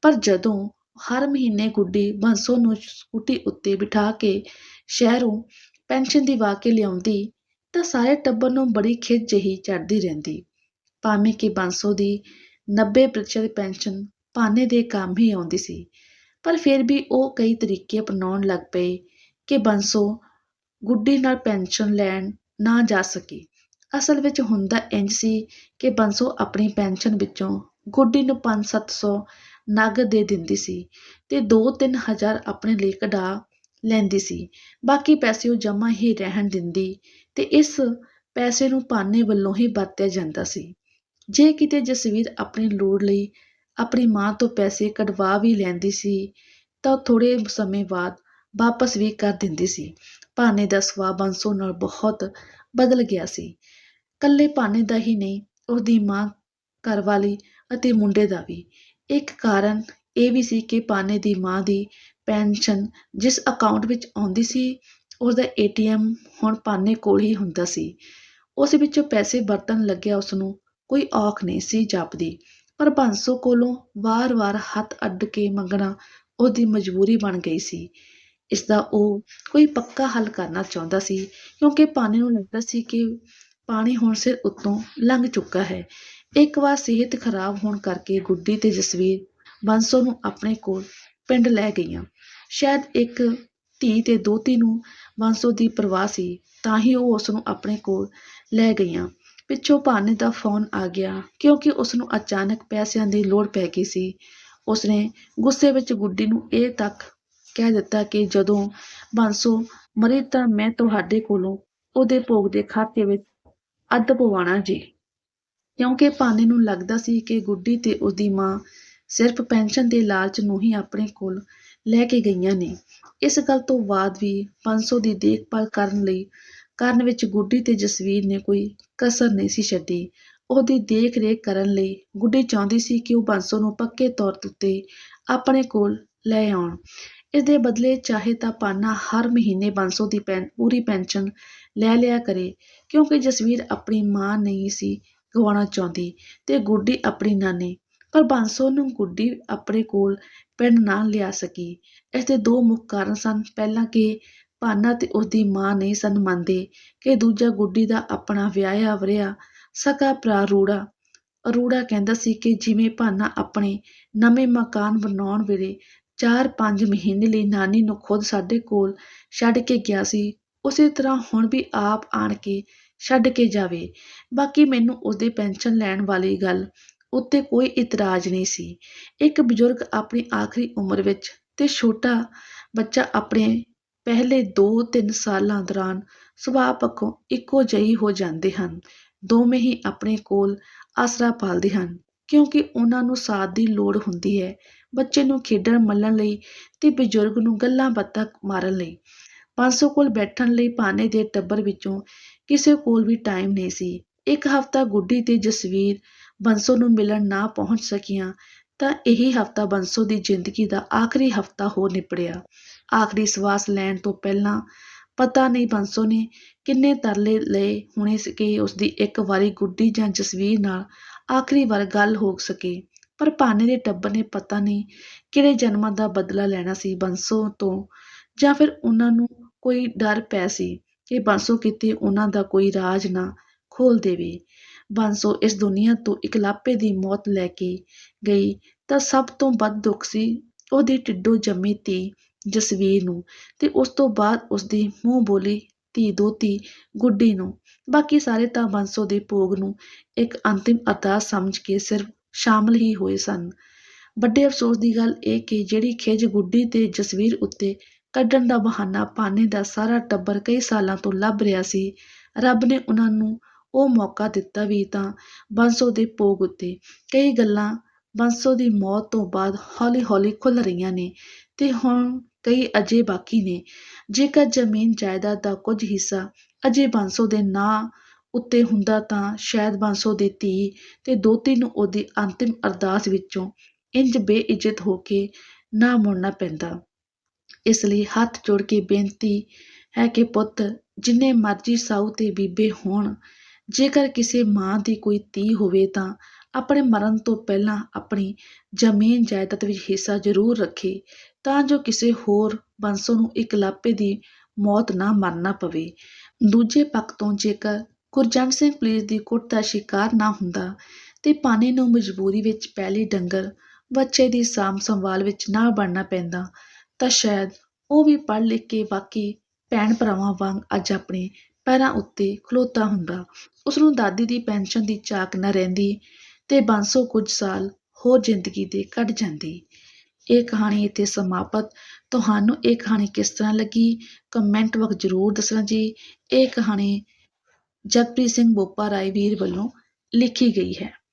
ਪਰ ਜਦੋਂ ਹਰ ਮਹੀਨੇ ਗੁੱਡੀ ਬਾਂਸੋ ਨੂੰ ਸਕੂਟੀ ਉੱਤੇ ਬਿਠਾ ਕੇ ਸ਼ਹਿਰੋਂ ਪੈਨਸ਼ਨ ਦਿਵਾ ਕੇ ਲਿਆਉਂਦੀ, ਤਾਂ ਸਾਰੇ ਟੱਬਰ ਨੂੰ ਬੜੀ ਖਿੱਚ ਜਿਹੀ ਚੜ੍ਹਦੀ ਰਹਿੰਦੀ। ਭਾਵੇਂ ਕਿ ਬਾਂਸੋ ਦੀ 90% ਪੈਨਸ਼ਨ ਭਾਨੇ ਦੇ ਕੰਮ ਹੀ ਆਉਂਦੀ ਸੀ, ਪਰ ਫਿਰ ਵੀ ਉਹ ਕਈ ਤਰੀਕੇ ਅਪਣਾਉਣ ਲੱਗ ਪਏ ਕਿ ਬਾਂਸੋ ਗੁੱਡੀ ਨਾਲ ਪੈਨਸ਼ਨ ਲੈਣ ਨਾ ਜਾ ਸਕੀ। ਅਸਲ ਵਿੱਚ ਹੁੰਦਾ ਇੰਜ ਸੀ ਕਿ ਬੰਸੋ ਆਪਣੀ ਪੈਨਸ਼ਨ ਵਿੱਚੋਂ ਗੁੱਡੀ ਨੂੰ 5-700 ਨਗ ਦੇ ਦਿੰਦੀ ਸੀ ਤੇ 2-3 ਹਜ਼ਾਰ ਆਪਣੇ ਲਈ ਕਢਾ ਲੈਂਦੀ ਸੀ। ਬਾਕੀ ਪੈਸੇ ਉਹ ਜਮ੍ਹਾਂ ਹੀ ਰਹਿਣ ਦਿੰਦੀ ਤੇ ਇਸ ਪੈਸੇ ਨੂੰ ਪਾਨੇ ਵੱਲੋਂ ਹੀ ਵਰਤਿਆ ਜਾਂਦਾ ਸੀ। ਜੇ ਕਿਤੇ ਜਸਵੀਰ ਆਪਣੀ ਲੋੜ ਲਈ ਆਪਣੀ ਮਾਂ ਤੋਂ ਪੈਸੇ ਕਢਵਾ ਵੀ ਲੈਂਦੀ ਸੀ, ਤਾਂ ਥੋੜੇ ਸਮੇਂ ਬਾਅਦ ਵਾਪਸ ਵੀ ਕਰ ਦਿੰਦੀ ਸੀ। ਭਾਨੇ ਦਾ ਸੁਭਾਅ ਬੰਸੋ ਨਾਲ ਬਹੁਤ ਬਦਲ ਗਿਆ ਸੀ। ਕੱਲੇ ਭਾਨੇ ਦਾ ਹੀ ਨਹੀਂ, ਉਹਦੀ ਮਾਂ ਘਰਵਾਲੀ ਅਤੇ ਮੁੰਡੇ ਦਾ ਵੀ। ਇੱਕ ਕਾਰਨ ਇਹ ਵੀ ਸੀ ਕਿ ਪਾਨੇ ਦੀ ਮਾਂ ਦੀ ਪੈਨਸ਼ਨ ਜਿਸ ਅਕਾਊਂਟ ਵਿੱਚ ਆਉਂਦੀ ਸੀ, ਉਹਦਾ ਏਟੀਐਮ ਹੁਣ ਪਾਨੇ ਕੋਲ ਹੀ ਹੁੰਦਾ ਸੀ। ਉਸ ਵਿੱਚੋਂ ਪੈਸੇ ਵਰਤਣ ਲੱਗਿਆ ਉਸ ਨੂੰ ਕੋਈ ਔਖ ਨਹੀਂ ਸੀ ਜਾਪਦੀ, ਪਰ ਬੰਸੋ ਕੋਲੋਂ ਵਾਰ-ਵਾਰ ਹੱਥ ਅੱਡ ਕੇ ਮੰਗਣਾ ਉਹਦੀ ਮਜਬੂਰੀ ਬਣ ਗਈ ਸੀ। ਇਸ ਦਾ ਉਹ ਕੋਈ ਪੱਕਾ ਹੱਲ ਕਰਨਾ ਚਾਹੁੰਦਾ ਸੀ, ਕਿਉਂਕਿ ਪਾਣੀ ਨੂੰ ਲੱਗਦਾ ਸੀ ਕਿ ਪਾਣੀ ਹੁਣ ਸਿਰ ਉੱਤੋਂ ਲੰਘ ਚੁੱਕਾ ਹੈ। ਇੱਕ ਵਾਰ ਸਿਹਤ ਖਰਾਬ ਹੋਣ ਕਰਕੇ ਗੁੱਡੀ ਤੇ ਜਸਵੀਰ ਬੰਸੋ ਨੂੰ ਆਪਣੇ ਕੋਲ ਪਿੰਡ ਲੈ ਗਈਆਂ। ਸ਼ਾਇਦ ਇੱਕ ਧੀ ਤੇ ਦੋਤੀ ਨੂੰ ਬੰਸੋ ਦੀ ਪਰਵਾਹ ਸੀ, ਤਾਂ ਹੀ ਉਹ ਉਸ ਨੂੰ ਆਪਣੇ ਕੋਲ ਲੈ ਗਈਆਂ। ਪਿੱਛੋਂ ਭਾਨੇ ਦਾ ਫੋਨ ਆ ਗਿਆ ਕਿਉਂਕਿ ਉਸਨੂੰ ਅਚਾਨਕ ਪੈਸਿਆਂ ਦੀ ਲੋੜ ਪੈ ਗਈ ਸੀ। ਉਸਨੇ ਗੁੱਸੇ ਵਿੱਚ ਗੁੱਡੀ ਨੂੰ ਇਹ ਤੱਕ ਕਹਿ ਦਿੱਤਾ ਕਿ ਜਦੋਂ ਬਾਂਸੋ ਮਰੇ ਤਾਂ ਮੈਂ ਤੁਹਾਡੇ ਕੋਲੋਂ ਉਹਦੇ ਭੋਗ ਦੇ ਖਾਤੇ ਵਿੱਚ ਅੱਧ ਪਵਾਉਣਾ ਜੀ। ਕਿਉਂਕਿ ਭਾਨੇ ਨੂੰ ਲੱਗਦਾ ਸੀ ਕਿ ਗੁੱਡੀ ਤੇ ਉਹਦੀ ਮਾਂ ਸਿਰਫ ਪੈਨਸ਼ਨ ਦੇ ਲਾਲਚ ਨੂੰ ਹੀ ਆਪਣੇ ਕੋਲ ਲੈ ਕੇ ਗਈਆਂ ਨੇ। ਇਸ ਗੱਲ ਤੋਂ ਬਾਅਦ ਵੀ 500 ਦੀ ਦੇਖਭਾਲ ਕਰਨ ਲਈ ਕਰਨ ਵਿੱਚ ਗੁੱਡੀ ਤੇ ਜਸਵੀਰ ਨੇ ਕੋਈ ਕਸਰ ਨਹੀਂ ਸੀ ਛੱਡੀ। ਉਹਦੀ ਦੇਖ ਰੇਖ ਕਰਨ ਲਈ ਗੁੱਡੀ ਚਾਹੁੰਦੀ ਸੀ ਕਿ ਉਹ 500 ਨੂੰ ਪੱਕੇ ਤੌਰ ਉੱਤੇ ਆਪਣੇ ਕੋਲ ਲੈ ਆਉਣ। ਇਸ ਦੇ ਬਦਲੇ ਚਾਹੇ ਤਾਂ ਪਾਨਾ ਹਰ ਮਹੀਨੇ 500 ਦੀ ਪੈਨ, ਪੂਰੀ ਪੈਨਸ਼ਨ ਲੈ ਲਿਆ ਕਰੇ, ਕਿਉਂਕਿ ਜਸਵੀਰ ਆਪਣੀ ਮਾਂ ਨਹੀਂ ਸੀ ਗਵਾਉਣਾ ਚਾਹੁੰਦੀ ਤੇ ਗੁੱਡੀ ਆਪਣੀ ਨਾਨੀ। ਪਰ ਬਾਂਸੋ ਨੂੰ ਗੁੱਡੀ ਆਪਣੇ ਕੋਲ ਪਿੰਡ ਨਾ ਲਿਆ ਸਕੀ। ਇਸ ਦੇ ਦੋ ਮੁੱਖ ਕਾਰਨ ਸਨ। ਪਹਿਲਾਂ ਕਿ ਭਾਨਾ ਤੇ ਉਸਦੀ ਮਾਂ ਨਹੀਂ ਸਨ ਮੰਨਦੇ ਕਿ ਦੂਜਾ ਗੁੱਡੀ ਦਾ ਆਪਣਾ ਵਿਆਹਿਆ ਵਰਿਆ ਸਕਾ ਭਰਾ ਰੂੜਾ। ਅਰੂੜਾ ਕਹਿੰਦਾ ਸੀ ਕਿ ਜਿਵੇਂ ਭਾਨਾ ਆਪਣੇ ਨਵੇਂ ਮਕਾਨ ਬਣਾਉਣ ਵੇਲੇ 4-5 ਮਹੀਨੇ ਲਈ ਨਾਨੀ ਨੂੰ ਖੁਦ ਸਾਡੇ ਕੋਲ ਛੱਡ ਕੇ ਗਿਆ ਸੀ, ਉਸੇ ਤਰ੍ਹਾਂ ਹੁਣ ਵੀ ਆਪ ਆਣ ਕੇ ਛੱਡ ਕੇ ਜਾਵੇ। ਬਾਕੀ ਮੈਨੂੰ ਉਹਦੇ ਪੈਨਸ਼ਨ ਲੈਣ ਵਾਲੀ ਗੱਲ ਉੱਤੇ ਕੋਈ ਇਤਰਾਜ਼ ਨਹੀਂ ਸੀ। ਇੱਕ ਬਜ਼ੁਰਗ ਆਪਣੀ ਆਖਰੀ ਉਮਰ ਵਿੱਚ ਤੇ ਛੋਟਾ ਬੱਚਾ ਆਪਣੇ ਪਹਿਲੇ 2-3 ਸਾਲਾਂ ਦੌਰਾਨ ਸੁਭਾਅ ਪੱਖੋਂ ਇੱਕੋ ਜਿਹੀ ਹੋ ਜਾਂਦੇ ਹਨ। ਦੋਵੇਂ ਹੀ ਆਪਣੇ ਕੋਲ ਆਸਰਾ ਪਾਲਦੇ ਹਨ, ਕਿਉਂਕਿ ਉਹਨਾਂ ਨੂੰ ਸਾਥ ਦੀ ਲੋੜ ਹੁੰਦੀ ਹੈ ਬੱਚੇ ਨੂੰ ਖੇਡਣ ਮੱਲਣ ਲਈ ਤੇ ਬਜ਼ੁਰਗ ਨੂੰ ਗੱਲਾਂ ਬਾਤਾਂ ਮਾਰਨ ਲਈ। 500 ਕੋਲ ਬੈਠਣ ਲਈ ਪਾਣੇ ਦੇ ਟੱਬਰ ਵਿੱਚੋਂ ਕਿਸੇ ਕੋਲ ਵੀ ਟਾਈਮ ਨਹੀਂ ਸੀ। ਇੱਕ ਹਫ਼ਤਾ ਗੁੱਡੀ ਤੇ ਜਸਵੀਰ ਬੰਸੋ ਨੂੰ ਮਿਲਣ ਨਾ ਪਹੁੰਚ ਸਕੀਆਂ ਤਾਂ ਇਹੀ ਹਫ਼ਤਾ ਬੰਸੋ ਦੀ ਜ਼ਿੰਦਗੀ ਦਾ ਆਖਰੀ ਹਫ਼ਤਾ ਹੋ ਨਿਪੜਿਆ। ਆਖਰੀ ਸਵਾਸ ਲੈਣ ਤੋਂ ਪਹਿਲਾਂ ਪਤਾ ਨਹੀਂ ਬੰਸੋ ਨੇ ਕਿੰਨੇ ਤਰਲੇ ਲਏ ਹੋਣੇ ਸੀ ਕਿ ਉਸਦੀ ਇੱਕ ਵਾਰੀ ਗੁੱਡੀ ਜਾਂ ਜਸਵੀਰ ਨਾਲ ਆਖਰੀ ਵਾਰ ਗੱਲ ਹੋ ਸਕੇ। ਪਰ ਪਾਨੇ ਦੇ ਟੱਬਰ ਨੇ ਪਤਾ ਨਹੀਂ ਕਿਹੜੇ ਜਨਮਾਂ ਦਾ ਬਦਲਾ ਲੈਣਾ ਸੀ ਬੰਸੋ ਤੋਂ ਜਾਂ ਫਿਰ ਉਹਨਾਂ ਨੂੰ ਕੋਈ ਡਰ ਪੈ ਸੀ ਕਿ ਬਾਂਸੋ ਕਿਤੇ ਉਹਨਾਂ ਦਾ ਕੋਈ ਰਾਜ ਨਾ ਖੋਲ ਦੇਵੇ। ਬਾਂਸੋ ਇਸ ਦੁਨੀਆ ਤੋਂ ਇਕਲਾਪੇ ਦੀ ਮੌਤ ਲੈ ਕੇ ਗਈ ਤਾਂ ਸਭ ਤੋਂ ਵੱਧ ਦੁੱਖ ਸੀ ਉਹਦੀ ਟਿੱਡੋ ਜੰਮੀ ਧੀ ਜਸਵੀਰ ਨੂੰ ਤੇ ਉਸ ਤੋਂ ਬਾਅਦ ਉਸਦੀ ਮੂੰਹ ਬੋਲੀ ਧੀ ਦੋਤੀ ਗੁੱਡੀ ਨੂੰ। ਬਾਕੀ ਸਾਰੇ ਤਾਂ ਬਾਂਸੋ ਦੇ ਭੋਗ ਨੂੰ ਇੱਕ ਅੰਤਿਮ ਅਰਦਾਸ ਸਮਝ ਕੇ ਸਿਰਫ ਸ਼ਾਮਲ ਹੀ ਹੋਏ ਸਨ। ਵੱਡੇ ਅਫਸੋਸ ਦੀ ਗੱਲ ਇਹ ਕਿ ਜਿਹੜੀ ਖਿਜ ਗੁੱਡੀ ਤੇ ਜਸਵੀਰ ਉੱਤੇ ਕੱਢਣ ਦਾ ਬਹਾਨਾ ਪਾਨੇ ਦਾ ਸਾਰਾ ਟੱਬਰ ਕਈ ਸਾਲਾਂ ਤੋਂ ਲੱਭ ਰਿਹਾ ਸੀ, ਰੱਬ ਨੇ ਉਹਨਾਂ ਨੂੰ ਉਹ ਮੌਕਾ ਦਿੱਤਾ ਵੀ ਤਾਂ ਬੰਸੋ ਦੇ ਭੋਗ ਉੱਤੇ ਕਈ ਗੱਲਾਂ ਬੰਸੋ ਦੀ ਮੌਤ ਤੋਂ ਬਾਅਦ ਹੌਲੀ-ਹੌਲੀ ਖੁੱਲ ਰਹੀਆਂ ਨੇ ਤੇ ਹੁਣ ਕਈ ਅਜੇ ਬਾਕੀ ਨੇ। ਜੇਕਰ ਜ਼ਮੀਨ ਜਾਇਦਾਦ ਦਾ ਕੁਝ ਹਿੱਸਾ ਅਜੇ ਬੰਸੋ ਦੇ ਨਾਂ ਉੱਤੇ ਹੁੰਦਾ ਤਾਂ ਸ਼ਾਇਦ ਬੰਸੋ ਦੀ ਧੀ ਤੇ ਦੋਤੀ ਨੂੰ ਉਹਦੀ ਅੰਤਿਮ ਅਰਦਾਸ ਵਿੱਚੋਂ ਇੰਜ ਬੇਇੱਜ਼ਤ ਹੋ ਕੇ ਨਾ ਮੁੜਨਾ ਪੈਂਦਾ। ਇਸ ਲਈ ਹੱਥ ਜੋੜ ਕੇ ਬੇਨਤੀ ਹੈ ਕਿ ਪੁੱਤ, ਜਿੰਨੇ ਮਰਜ਼ੀ ਸਾਊ ਤੇ ਬੀਬੇ ਹੋਣ, ਜੇਕਰ ਕਿਸੇ ਮਾਂ ਦੀ ਕੋਈ ਧੀ ਹੋਵੇ ਤਾਂ ਆਪਣੇ ਮਰਨ ਤੋਂ ਪਹਿਲਾਂ ਆਪਣੀ ਜ਼ਮੀਨ ਜਾਇਦਾਦ ਵਿੱਚ ਹਿੱਸਾ ਜ਼ਰੂਰ ਰੱਖੇ। ਤਾਂ ਜੋ ਕਿਸੇ ਹੋਰ ਬੰਸੋ ਨੂੰ ਇਕਲਾਪੇ ਦੀ ਮੌਤ ਨਾ ਮਰਨਾ ਪਵੇ। ਦੂਜੇ ਪੱਖ ਤੋਂ ਜੇਕਰ ਗੁਰਜੰਟ ਸਿੰਘ ਪੁਲਿਸ ਦੀ ਕੁੱਟ ਦਾ ਸ਼ਿਕਾਰ ਨਾ ਹੁੰਦਾ, ਤੇ ਪਾਣੀ ਨੂੰ ਮਜਬੂਰੀ ਵਿੱਚ ਪਹਿਲੀ ਡੰਗਰ ਬੱਚੇ ਦੀ ਸਾਂਭ ਸੰਭਾਲ ਵਿੱਚ ਨਾ ਬਣਨਾ ਪੈਂਦਾ, ਤਾਂ ਸ਼ਾਇਦ ਉਹ ਵੀ ਪੜ੍ਹ ਲਿਖ ਕੇ ਬਾਕੀ ਭੈਣ ਭਰਾਵਾਂ ਵਾਂਗ ਅੱਜ ਆਪਣੇ ਪੈਰਾਂ ਉੱਤੇ ਖਲੋਤਾ ਹੁੰਦਾ। ਉਸ ਨੂੰ ਦਾਦੀ ਦੀ ਪੈਨਸ਼ਨ ਦੀ ਚਾਕ ਨਾ ਰਹਿੰਦੀ ਤੇ ਬਾਂਸੋ ਕੁਝ ਸਾਲ ਹੋਰ ਜ਼ਿੰਦਗੀ ਦੇ ਕੱਢ ਜਾਂਦੀ। ਇਹ ਕਹਾਣੀ ਇੱਥੇ ਸਮਾਪਤ। ਤੁਹਾਨੂੰ ਇਹ ਕਹਾਣੀ ਕਿਸ ਤਰ੍ਹਾਂ ਲੱਗੀ? ਕਮੈਂਟ ਵਕਤ ਜ਼ਰੂਰ ਦੱਸਣਾ ਜੀ। ਇਹ ਕਹਾਣੀ ਜਗਪ੍ਰੀਤ ਸਿੰਘ ਬੋਪਾ ਰਾਏ ਵੀਰ ਵੱਲੋਂ ਲਿਖੀ ਗਈ ਹੈ।